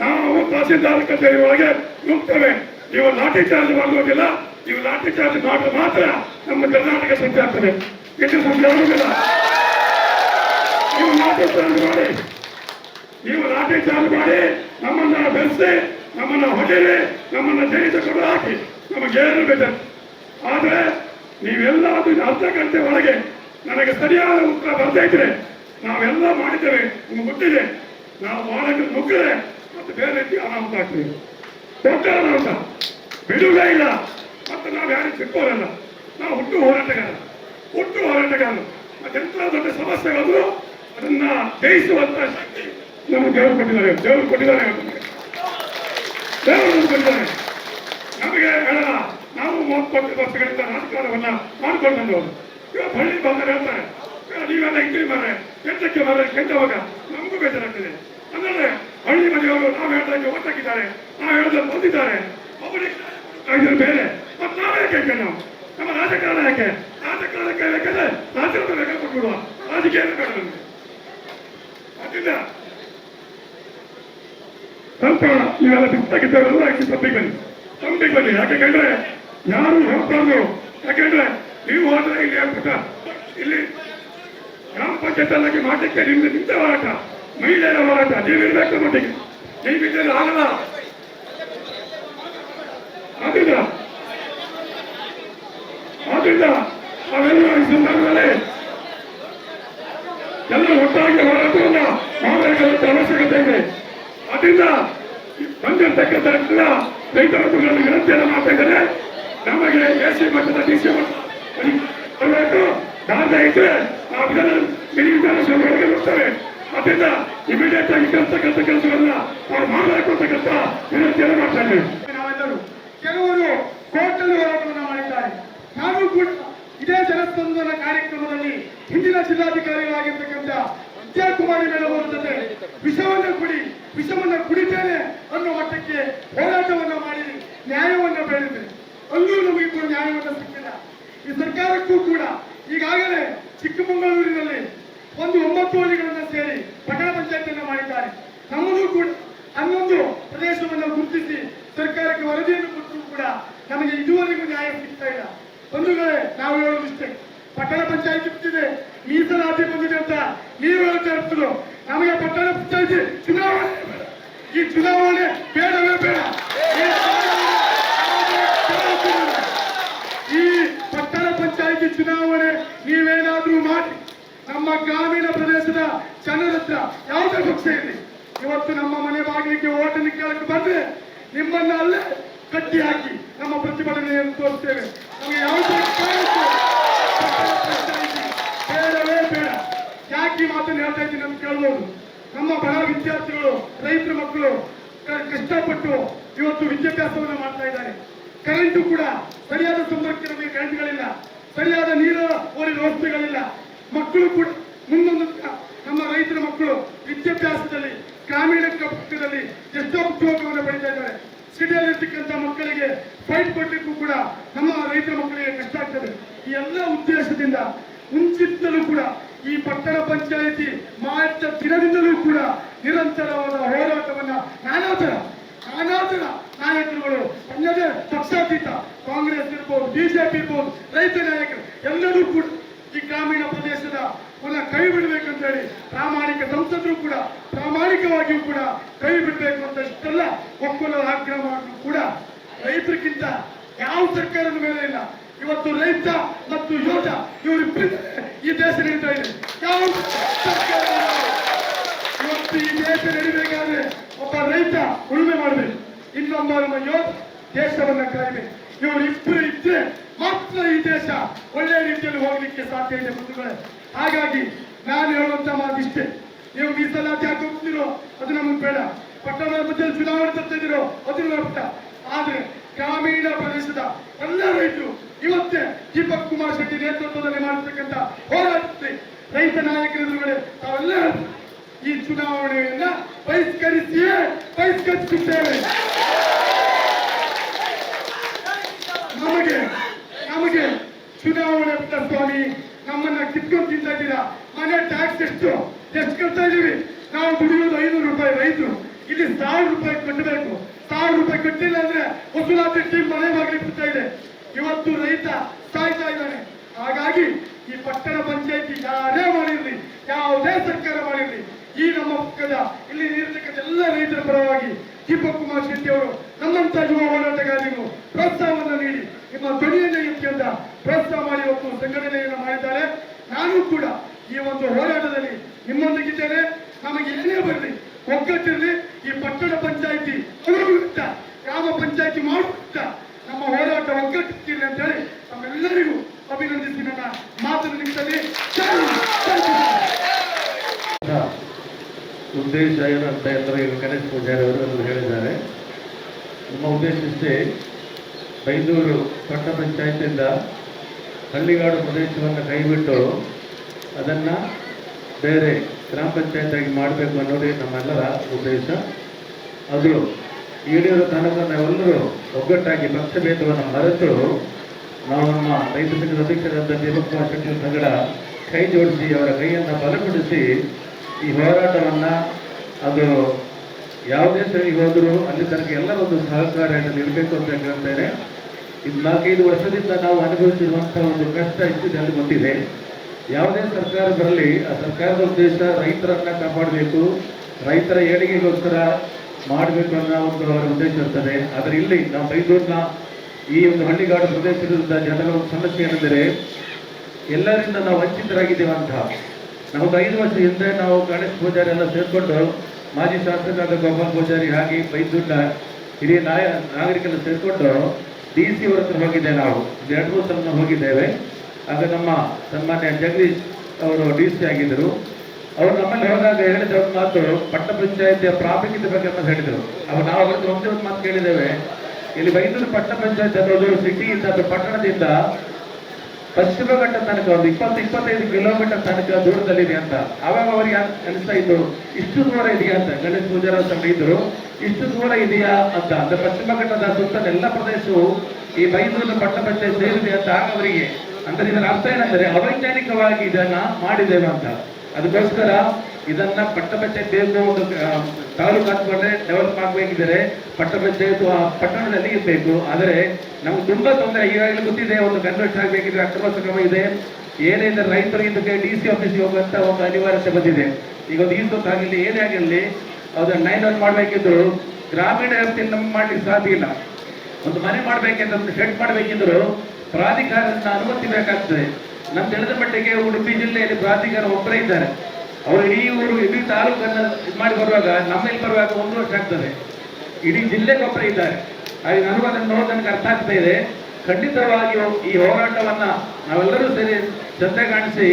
ನಾವು ತಹಸೀಲ್ದಾರ್ ಕಚೇರಿ ಒಳಗೆ ನುಗ್ತೇವೆ. ನೀವು ಲಾಠಿ ಚಾರ್ಜ್ ಮಾಡುವುದಿಲ್ಲ. ನೀವು ಲಾಠಿ ಚಾರ್ಜ್ ಮಾಡಿದ್ರೆ ಮಾತ್ರ ನಮ್ಮ ಕರ್ನಾಟಕ ಸಂಖ್ಯೆ ಆಗ್ತದೆ ಇದು ಸಂಖ್ಯೆ ಆಗುವುದಿಲ್ಲ ನೀವು ಲಾಠಿ ಚಾರ್ಜ್ ಮಾಡಿ ನೀವು ಲಾಠಿ ಚಾರ್ಜ್ ಮಾಡಿ ನಮ್ಮನ್ನ ಬೆಳೆಸಿ, ನಮ್ಮನ್ನ ಹೊಡೆಯಿರಿ ನಮ್ಮನ್ನ ಜಯಿಸಿಕೊಂಡು ಹಾಕಿ ನಮಗೆ ಏನು ಬೇಜಾರು. ಆದ್ರೆ ನೀವೆಲ್ಲ ಅರ್ಧ ಗಂಟೆ ಒಳಗೆ ನನಗೆ ಸರಿಯಾದ ಉತ್ತರ ಬರ್ತಾ ಇದ್ರೆ ನಾವೆಲ್ಲ ಮಾಡಿದ್ದೇವೆ, ನಿಮ್ಗೆ ಗೊತ್ತಿದೆ. ನಾವು ಒಳಗೆ ನುಗ್ಗರೆ ಮತ್ತೆ ಬೇರೆ ರೀತಿ ಅನಾಹುತ ಆಗ್ತೀವಿ ದೊಡ್ಡ ಅನಾಹುತ. ಬಿಡುಗೇ ಇಲ್ಲ. ಮತ್ತೆ ನಾವು ಯಾರು ಸಿಕ್ಕೋರಲ್ಲ ನಾವು ಹುಟ್ಟು ಹೋರಾಟಗಾರ. ಹುಟ್ಟು ಹೋರಾಟಗಾರರು. ಮತ್ತೆಂಥ ದೊಡ್ಡ ಸಮಸ್ಯೆಗಳು ಅದನ್ನ ಜಯಿಸುವಂತ ಶಕ್ತಿ ನಮಗೆ ದೇವರು ಕೊಟ್ಟಿದ್ದಾರೆ. ದೇವರು ಕೊಟ್ಟಿದ್ದಾರೆ. ನಮಗೆ. ದೇವರು ಕೊಟ್ಟಿದ್ದಾರೆ. ನಮಗೆ ಹೇಳಲ್ಲ ನಾವು ಮೂವತ್ತೊಂದು ವರ್ಷಗಳಿಂದ ರಾಜಕಾರಣವನ್ನ ಮಾಡ್ಕೊಂಡು ಬಂದವರು ಇವಾಗ ಹಳ್ಳಿ ಬಂದರೆ ಹೇಳ್ತಾರೆ "ಏ, ನೀವೆಲ್ಲ ಇಂಗ್ಲಿ ಮಾರೆ ಕೆಟ್ಟಕ್ಕೆ ಮಾರೆ ಕೆಟ್ಟವಾಗ ನಮಗೂ ಬೇಜಾರಾಗ್ತದೆ. ಅಂದ್ರೆ ಹಳ್ಳಿ ಮನೆಯವರು ನಾವು ಹೇಳ್ದಂಗೆ ಓಟಾಕಿದ್ದಾರೆ ನಾವು ಹೇಳ್ದ ಬಂದಿದ್ದಾರೆ. ಅವರಿಗೆ ಬೇರೆ ಮತ್ತೆ ನಾವೇ ಯಾಕೆ ನಾವು. ನಮ್ಮ ರಾಜಕಾರಣ ಯಾಕೆ? ರಾಜಕಾರಣಕ್ಕೆ ಬೇಕಾದ್ರೆ ರಾಜ್ಯದ ಬೇಕಾ ಕೊಟ್ಬಿಡುವ. ರಾಜಕೀಯ ಬೇಡ ಅದರಿಂದ ಸ್ವಲ್ಪ ನೀವೆಲ್ಲ ಬಿತ್ತಾಗಿದ್ದವರೆಲ್ಲ ಯಾಕೆ ತಪ್ಪಿಗೆ ಬನ್ನಿ. ತಪ್ಪಿಗೆ ಬನ್ನಿ. ಯಾಕೆಂದ್ರೆ ಯಾರು ಹೇಳ್ಬಾರ್ದು ಯಾಕೆಂದ್ರೆ ನೀವು ಹೋದ್ರೆ ಇಲ್ಲಿ ಹೇಳ್ಬಿಟ್ಟ, ಇಲ್ಲಿ ಗ್ರಾಮ ಪಂಚಾಯತ್ ಅಲ್ಲಾಗಿ ಮಾಡಲಿಕ್ಕೆ ನಿಮ್ದು ನಿಮ್ದೇ ಹೋರಾಟ. ಮಹಿಳೆಯರ ಹೋರಾಟ. ನೀವು ಮಟ್ಟಿಗೆ. ನೀವು ಇದ್ದರೆ ಆಗಲ್ಲ. ಆದ್ರಿಂದ ಆದ್ರಿಂದ ನಾವೆಲ್ಲ ಈ ಸಂದರ್ಭದಲ್ಲಿ ಎಲ್ಲ ಒಟ್ಟಾಗಿ ಹೋರಾಟವನ್ನ ಮಾಡಬೇಕಾದಂತ ಅವಶ್ಯಕತೆ ಇದೆ ಅದರಿಂದ ಬಂದಿರತಕ್ಕಂಥ ರೈತರ ವಿನಂತಿಯನ್ನು ಮಾಡ್ತಾ ಇದ್ದಾರೆ ನಮಗೆ ಎ ಸಿ ಮಟ್ಟದ ಡಿ ಸಿ ಬರಬೇಕು ದಾರ್ದ ಇದ್ರೆ ನಾವು ಮಿನಿ ವಿಧಾನಸಭೆಗಳಿಗೆ ಬರ್ತೇವೆ ಅದರಿಂದ ಇಮಿಡಿಯೇಟ್ ಆಗಿ ಕೆಲಸಕ್ಕಂಥ ಕೆಲಸಗಳನ್ನ ನಾವು ಮಾಡಬೇಕು ಅಂತಕ್ಕಂಥ ವಿನಂತಿಯನ್ನು ಮಾಡ್ತಾ ಕೆಲವರು ಕೋರ್ಟಲ್ಲಿ ಮಾಡಿದ್ದಾರೆ. ನಾನು ಕೂಡ ಇದೇ ಜನಸ್ಪಂದನ ಕಾರ್ಯಕ್ರಮದಲ್ಲಿ ಹಿಂದಿನ ಜಿಲ್ಲಾಧಿಕಾರಿಗಳಾಗಿರ್ತಕ್ಕಂಥ ವಿದ್ಯಾಕುಮಾರಿ ಕುಮಾರಿ ಅವರ ಜೊತೆ ವಿಷವನ್ನ ಕುಡಿ, ವಿಷವನ್ನು ಕುಡಿತೇನೆ ಅನ್ನೋ ಮಟ್ಟಕ್ಕೆ ಹೋರಾಟವನ್ನ ಮಾಡಿ, ನ್ಯಾಯವನ್ನ ಬೇಡಿದೆ ಅಲ್ಲೂ ನಮಗೆ ನ್ಯಾಯವನ್ನ ಸಿಕ್ಕಿಲ್ಲ. ಈ ಸರ್ಕಾರಕ್ಕೂ ಕೂಡ ಈಗಾಗಲೇ ಚಿಕ್ಕಮಗಳೂರಿನಲ್ಲಿ ಒಂದು ಒಂಬತ್ತು ಹಳ್ಳಿಗಳನ್ನ ಸೇರಿ ಪಟ್ಟಣ ಪಂಚಾಯತಿಯನ್ನ ಮಾಡಿದ್ದಾರೆ. ನಮಗೂ ಕೂಡ ಹನ್ನೊಂದು ಪ್ರದೇಶವನ್ನು ಗುರುತಿಸಿ ಸರ್ಕಾರಕ್ಕೆ ವರದಿಯನ್ನು ಕೊಟ್ಟರು ಕೂಡ ನಮಗೆ ಇದುವರೆಗೂ ನ್ಯಾಯ ಸಿಗ್ತಾ ಇಲ್ಲ. ಬಂಧುಗಳೇ, ನಾವು ಹೇಳೋದಿಷ್ಟೇ ಪಟ್ಟಣ ಪಂಚಾಯತಿ ಬಿಟ್ಟಿದೆ ಮೀಸಲಾತಿ ಬಂದಿದೆ ಅಂತ ನೀವು ಹೇಳ್ತಾ ನಮಗೆ ಪಟ್ಟಣ ಪಂಚಾಯತಿ ಚುನಾವಣೆ. ಈ ಚುನಾವಣೆ ಬೇಡವೇ ಬೇಡ. ಈ ಪಟ್ಟಣ ಪಂಚಾಯತಿ ಚುನಾವಣೆ ನೀವೇನಾದ್ರೂ ಮಾಡಿ, ನಮ್ಮ ಗ್ರಾಮೀಣ ಪ್ರದೇಶದ ಜನರ ಹತ್ರ ಯಾವುದೇ ಪಕ್ಷ ಇರಲಿ. ಇವತ್ತು ನಮ್ಮ ಮನೆ ಬಾಗಿಲಿಗೆ ಓಟನ್ನು ಕೇಳಕ್ಕೆ ಬಂದ್ರೆ ನಿಮ್ಮನ್ನ ಅಲ್ಲೇ ಕಟ್ಟಿ ಹಾಕಿ ನಮ್ಮ ಪ್ರತಿಭಟನೆಯನ್ನು ತೋರಿಸ್ತೇವೆ. ನಮಗೆ ಯಾವುದೇ ಯಾಕೆ ಮಾತನ್ನು ಹೇಳ್ತಾ ಇದ್ದೀನಿ ಅಂತ ಕೇಳ್ಬೋದು. ನಮ್ಮ ಬಡ ವಿದ್ಯಾರ್ಥಿಗಳು, ರೈತರ ಮಕ್ಕಳು ಕಷ್ಟಪಟ್ಟು ಇವತ್ತು ವಿದ್ಯಾಭ್ಯಾಸವನ್ನು ಮಾಡ್ತಾ ಇದ್ದಾರೆ. ಕರೆಂಟು ಕೂಡ ಸರಿಯಾದ ಸಂಪರ್ಕಕ್ಕೆ ನಮಗೆ ಕರೆಂಟ್ಗಳಿಲ್ಲ ಸರಿಯಾದ ನೀರು ಓರಿ ವ್ಯವಸ್ಥೆಗಳಿಲ್ಲ. ಮಕ್ಕಳು ಕೂಡ ಮುಂದೊಂದು ನಮ್ಮ ರೈತರ ಮಕ್ಕಳು ವಿದ್ಯಾಭ್ಯಾಸದಲ್ಲಿ, ಗ್ರಾಮೀಣ ಪಕ್ಕದಲ್ಲಿ ಎಷ್ಟೋ ಉದ್ಯೋಗವನ್ನು ಪಡಿತಾ ಇದ್ದಾರೆ. ಸಿಟಿಯಲ್ಲಿ ಮಕ್ಕಳಿಗೆ ಫೈಟ್ ಕೊಡ್ಲಿಕ್ಕೂ ಕೂಡ ನಮ್ಮ ರೈತರ ಮಕ್ಕಳಿಗೆ ಈ ಎಲ್ಲ ಉದ್ದೇಶದಿಂದ ಮುಂಚಿತ್ತಲೂ ಕೂಡ ಈ ಪಟ್ಟಣ ಪಂಚಾಯಿತಿ ಮಾರ್ಚ ದಿನದಿಂದಲೂ ಕೂಡ ನಿರಂತರವಾದ ಹೋರಾಟವನ್ನ ನಾನಾ ತರ ನಾನಾ ತರ ನಾಯಕರುಗಳು ತನ್ನದೇ ಪಕ್ಷಾತೀತ, ಕಾಂಗ್ರೆಸ್ ಇರ್ಬೋದು, ಬಿಜೆಪಿ ಇರ್ಬೋದು, ರೈತ ನಾಯಕರು ಎಲ್ಲರೂ ಕೂಡ ಈ ಗ್ರಾಮೀಣ ಪ್ರದೇಶದ ಪುನಃ ಕೈ ಬಿಡಬೇಕಂತ ಹೇಳಿ ಪ್ರಾಮಾಣಿಕ ಸಂಸದರು ಕೂಡ ಪ್ರಾಮಾಣಿಕವಾಗಿಯೂ ಕೂಡ ಕೈ ಬಿಡಬೇಕು ಅಂತ ಇಷ್ಟೆಲ್ಲ ಒಕ್ಕೂಲ ಆಗ್ರಹ ಕೂಡ ರೈತರಿಗಿಂತ ಯಾವ ಸರ್ಕಾರದ ಮೇಲೆ ಇಲ್ಲ. ಇವತ್ತು ರೈತ ಮತ್ತು ಯೋಧ ಇವರು ಈ ದೇಶ ನಡೀತಾ ಇದೆ. ಇವತ್ತು ಈ ದೇಶ ನಡಿಬೇಕಾದ್ರೆ ಒಬ್ಬ ರೈತ ಉಳುಮೆ ಮಾಡಬೇಕು. ಇನ್ನೊಬ್ಬ ನಮ್ಮ ಯೋಧ ದೇಶವನ್ನ ಕಾಯಬೇಕು ಇವರು ಇಬ್ಬರು ಇದ್ರೆ ಮಾತ್ರ ಈ ದೇಶ ಒಳ್ಳೆಯ ರೀತಿಯಲ್ಲಿ ಹೋಗ್ಲಿಕ್ಕೆ ಸಾಧ್ಯ ಇದೆ ಬಂಧುಗಳೇ. ಹಾಗಾಗಿ ನಾನು ಹೇಳುವಂತ ಮಾತಿಷ್ಟೇ. ನೀವು ಮೀಸಲಾತಿ ಹಾಕೋತಿರೋ ಅದು ನಮಗೆ ಬೇಡ. ಪಟ್ಟಣದ ಮಧ್ಯೆ ಚುನಾವಣೆ ತರ್ತಿದ್ದೀರೋ ಅದು ಆದ್ರೆ ಗ್ರಾಮೀಣ ಪ್ರದೇಶದ ಎಲ್ಲ ರೈತರು ಇವತ್ತೇ ದೀಪಕ್ ಕುಮಾರ್ ಶೆಟ್ಟಿ ನೇತೃತ್ವದಲ್ಲಿ ಮಾಡಿರ್ತಕ್ಕಂಥ ಹೋರಾಟದಲ್ಲಿ ರೈತ ನಾಯಕರ ಎದುರುಗಡೆ ತಾವೆಲ್ಲ ಹೇಳ್ತಾರೆ. ಈ ಚುನಾವಣೆಯನ್ನ ಬಹಿಷ್ಕರಿಸಿಯೇ ಬಹಿಷ್ಕರಿಸುತ್ತೇವೆ ನಮಗೆ ನಮಗೆ ಚುನಾವಣೆ ಬಿಟ್ಟ ಸ್ವಾಮಿ ನಮ್ಮನ್ನ ಕಿತ್ಕೊಂಡು ತಿಂತಾ ಇದ್ದೀರಾ ಮನೆ ಟ್ಯಾಕ್ಸ್ ಎಷ್ಟು ಎಷ್ಟು ಕಟ್ತಾ ಇದೀವಿ ನಾವು ದುಡಿಯೋದು ಐನೂರು ರೂಪಾಯಿ ರೈತರು ಇಲ್ಲಿ ಸಾವಿರ ರೂಪಾಯಿ ಕಟ್ಟಬೇಕು ಸಾವಿರ ರೂಪಾಯಿ ಕಟ್ಟಿಲ್ಲ ಅಂದ್ರೆ ವಸೂಲಾತಿ ಟೀಮ್ ಮನೆ ಬಾಗಿಲಿಗೆ ಬಿಡ್ತಾ ಇದೆ ಇವತ್ತು ರೈತ ಸಾಯ್ತಾ ಇದ್ದಾನೆ ಹಾಗಾಗಿ ಈ ಪಟ್ಟಣ ಪಂಚಾಯತಿ ಯಾರೇ ಮಾಡಿರ್ಲಿ ಯಾವುದೇ ಸರ್ಕಾರ ಮಾಡಿರ್ಲಿ ಈ ನಮ್ಮ ಪಕ್ಕದ ಇಲ್ಲಿ ಇರತಕ್ಕಂಥ ಎಲ್ಲ ರೈತರ ಪರವಾಗಿ ದೀಪಕ್ ಕುಮಾರ್ ಶೆಟ್ಟಿ ಅವರು ನಮ್ಮಂತ ಯುವ ಹೋರಾಟಗಾರರಿಗೂ ಪ್ರೋತ್ಸಾಹವನ್ನು ನೀಡಿ ನಿಮ್ಮ ಅಂತ ಪ್ರೋತ್ಸಾಹ ಮಾಡಿ ಇವತ್ತು ಸಂಘಟನೆಯನ್ನು ಮಾಡಿದ್ದಾರೆ. ನಾನು ಕೂಡ ಈ ಒಂದು ಹೋರಾಟದಲ್ಲಿ ನಿಮ್ಮೊಂದಿಗಿದ್ದೇನೆ. ನಮಗೆ ಏನೇ ಬರಲಿ, ಒಗ್ಗಟ್ಟಿರಲಿ, ಈ ಪಟ್ಟಣ ಪಂಚಾಯಿತಿ ವಿರುದ್ಧ ಗ್ರಾಮ ಪಂಚಾಯಿತಿ ಮಾಡುತ್ತ, ನಮ್ಮ ಹೋರಾಟ ಒಗ್ಗಟ್ಟಿರಲಿ ಅಂತ ಹೇಳಿ ನಮ್ಮೆಲ್ಲರಿಗೂ ಅಭಿನಂದಿಸಿ ನನ್ನ ಮಾತನ್ನು ನಿಂತಲ್ಲಿ. ಉದ್ದೇಶ ಏನಂತ ಅಂದ್ರೆ ಈಗ ಗಣೇಶ್ ಪೂಜಾರಿ ಅವರು ಹೇಳಿದ್ದಾರೆ. ನಮ್ಮ ಉದ್ದೇಶ ಇಷ್ಟೇ, ಬೈಂದೂರು ಪಟ್ಟಣ ಪಂಚಾಯತಿಯಿಂದ ಹಳ್ಳಿಗಾಡು ಪ್ರದೇಶವನ್ನು ಕೈಬಿಟ್ಟು ಅದನ್ನು ಬೇರೆ ಗ್ರಾಮ ಪಂಚಾಯತ್ ಆಗಿ ಮಾಡಬೇಕು ಅನ್ನೋದೇ ನಮ್ಮೆಲ್ಲರ ಉದ್ದೇಶ. ಅದು ಈಡೇರೋ ತನಕ ನಾವೆಲ್ಲರೂ ಒಗ್ಗಟ್ಟಾಗಿ ಪಕ್ಷಭೇದವನ್ನು ಮರೆತು ನಾವು ನಮ್ಮ ರೈತ ಸಂಘದ ಅಧ್ಯಕ್ಷರಾದ ದೀಪಕ್ ಶೆಟ್ಟಿ ಸಂಗಡ ಕೈ ಜೋಡಿಸಿ, ಅವರ ಕೈಯನ್ನು ಬಲಪಡಿಸಿ ಈ ಹೋರಾಟವನ್ನು ಅದು ಯಾವುದೇ ಸರಿ ಹೋದರೂ ಅಲ್ಲಿ ತನಕ ಎಲ್ಲರ ಒಂದು ಸಹಕಾರ ಇರಬೇಕು ಅಂತ ಹೇಳ್ತೇನೆ. ಇದು ನಾಲ್ಕೈದು ವರ್ಷದಿಂದ ನಾವು ಅನುಭವಿಸಿರುವಂತಹ ಒಂದು ಕಷ್ಟ ಹೆಚ್ಚು ಅಲ್ಲಿ ಗೊತ್ತಿದೆ. ಯಾವುದೇ ಸರ್ಕಾರ ಬರಲಿ, ಆ ಸರ್ಕಾರದ ಉದ್ದೇಶ ರೈತರನ್ನ ಕಾಪಾಡಬೇಕು, ರೈತರ ಏಳಿಗೆಗೋಸ್ಕರ ಮಾಡಬೇಕು ಅನ್ನೋ ಒಂದು ಅವರ ಉದ್ದೇಶ ಇರ್ತದೆ. ಆದರೆ ಇಲ್ಲಿ ನಾವು ಮೈಸೂರಿನ ಈ ಒಂದು ಹಳ್ಳಿಗಾಡು ಪ್ರದೇಶದಿಂದ ಜನರ ಒಂದು ಸಮಸ್ಯೆ ಏನೆಂದರೆ, ಎಲ್ಲರಿಂದ ನಾವು ವಂಚಿತರಾಗಿದ್ದೇವೆ ಅಂತ ನಮಗೆ ಐದು ವರ್ಷ ಹಿಂದೆ ನಾವು ಗಣೇಶ್ ಪೂಜಾರಿ ಎಲ್ಲ ಸೇರಿಕೊಂಡು ಮಾಜಿ ಶಾಸಕರಾದ ಗೋಪಾಲ್ ಪೂಜಾರಿ ಹಾಗೆ ಮೈಸೂರಿನ ಹಿರಿಯ ನಾಯ ನಾಗರಿಕರನ್ನು ಸೇರಿಕೊಂಡು ಡಿ ಸಿ ಹತ್ರ ಹೋಗಿದ್ದೆ ನಾವು. ಎರಡು ಮೂರು ಸಲ ಹೋಗಿದ್ದೇವೆ. ಆಗ ನಮ್ಮ ಸನ್ಮಾನ್ಯ ಜಗದೀಶ್ ಅವರು ಡಿ ಸಿ ಆಗಿದ್ದರು. ಅವರು ನಮ್ಮಲ್ಲಿ ಹೋದಾಗ ಹೇಳಿದ ಒಂದು ಮಾತು ಪಟ್ಟ ಪಂಚಾಯತಿಯ ಪ್ರಾಮುಖ್ಯತೆ ಬಗ್ಗೆ ಅಂತ ಹೇಳಿದರು. ಅವಾಗ ನಾವು ಅವರದ್ದು ಒಂದೇ ಒಂದು ಮಾತು ಕೇಳಿದ್ದೇವೆ. ಇಲ್ಲಿ ಬೈಂದೂರು ಪಟ್ಟಣ ಪಂಚಾಯತ್ ಅನ್ನೋದು ಸಿಟಿಯಿಂದ ಪಟ್ಟಣದಿಂದ ಪಶ್ಚಿಮ ಘಟ್ಟ ತನಕ, ಒಂದು ಇಪ್ಪತ್ತು, ಇಪ್ಪತ್ತೈದು ಕಿಲೋಮೀಟರ್ ತನಕ ದೂರದಲ್ಲಿದೆ ಅಂತ. ಅವಾಗ ಅವ್ರಿಗೆ ಅನ್- ಅನಿಸ್ತಾ ಇದ್ರು ಇಷ್ಟು ದೂರ ಇದೆಯಾ ಅಂತ. ಗಣೇಶ್ ಪೂಜಾರ ಸಂಘ ಇದ್ರು ಇಷ್ಟು ದೂರ ಇದೆಯಾ ಅಂತ. ಅಂದ್ರೆ ಪಶ್ಚಿಮ ಘಟ್ಟದ ಸುತ್ತ ಎಲ್ಲ ಪ್ರದೇಶವು ಈ ಮೈಸೂರಿನ ಪಟ್ಟ ಪಂಚಾಯತ್ ಸೇರಿದೆ ಅಂತ ಆಗ ಅವರಿಗೆ. ಅಂದ್ರೆ ಇದರ ಅರ್ಥ ಏನಂದ್ರೆ ಅವೈಜ್ಞಾನಿಕವಾಗಿ ಇದನ್ನ ಮಾಡಿದ್ದೇವೆ ಅಂತ. ಅದಕ್ಕೋಸ್ಕರ ಇದನ್ನ ಪಟ್ಟ ಪಂಚಾಯತ್ ಬೇಕು ಒಂದು ತಾಲೂಕು ಹಾಕೊಂಡ್ರೆ ಡೆವಲಪ್ ಆಗಬೇಕಿದ್ರೆ ಪಟ್ಟ ಆ ಪಟ್ಟಣದಲ್ಲಿ ಇರಬೇಕು. ಆದರೆ ನಮ್ಗೆ ತುಂಬಾ ತೊಂದರೆ. ಈಗಾಗಲೇ ಗೊತ್ತಿದೆ, ಒಂದು ಕನ್ವರ್ಟ್ ಆಗಬೇಕಿದ್ರೆ ಅಕ್ರಮ ಸಕ್ರಮ ಇದೆ. ಏನೇ ರೈತರು ಇದಕ್ಕೆ ಡಿ ಸಿ ಆಫೀಸ್ಗೆ ಹೋಗುವಂತ ಒಂದು ಅನಿವಾರ್ಯತೆ ಬಂದಿದೆ. ಈಗ ಒಂದು ಈಸ್ ಆಗಿರಲಿ, ಏನೇ ಆಗಿರಲಿ ಅದನ್ನ ನೈನ್ ಒನ್ ಮಾಡಬೇಕಿದ್ರು, ಗ್ರಾಮೀಣ ವ್ಯಾಪ್ತಿಯಲ್ಲಿ ನಮ್ಗೆ ಮಾಡ್ಲಿಕ್ಕೆ ಸಾಧ್ಯ ಇಲ್ಲ. ಒಂದು ಮನೆ ಮಾಡ್ಬೇಕಂತ ಶೆಡ್ ಮಾಡಬೇಕಿದ್ರು ಪ್ರಾಧಿಕಾರದ ಅನುಮತಿ ಬೇಕಾಗ್ತದೆ. ನಮ್ಗೆ ತಿಳಿದ ಮಟ್ಟಿಗೆ ಉಡುಪಿ ಜಿಲ್ಲೆಯಲ್ಲಿ ಪ್ರಾಧಿಕಾರ ಒಬ್ಬರೇ ಇದ್ದಾರೆ. ಅವರು ಇಡೀ ಊರು, ಇಡೀ ತಾಲೂಕನ್ನು ಇದು ಮಾಡಿ ಬರುವಾಗ ನಮ್ಮಲ್ಲಿ ಬರುವಾಗ ಒಂದು ವರ್ಷ ಆಗ್ತದೆ. ಇಡೀ ಜಿಲ್ಲೆ ಒಬ್ಬರ ಇದ್ದಾರೆ. ಹಾಗೆ ನನಗೂ ಅದನ್ನು ನೋಡಿ ನನಗೆ ಅರ್ಥ ಆಗ್ತಾ ಇದೆ. ಖಂಡಿತವಾಗಿಯೂ ಈ ಹೋರಾಟವನ್ನ ನಾವೆಲ್ಲರೂ ಸೇರಿ ಶ್ರದ್ಧೆ ಕಾಣಿಸಿ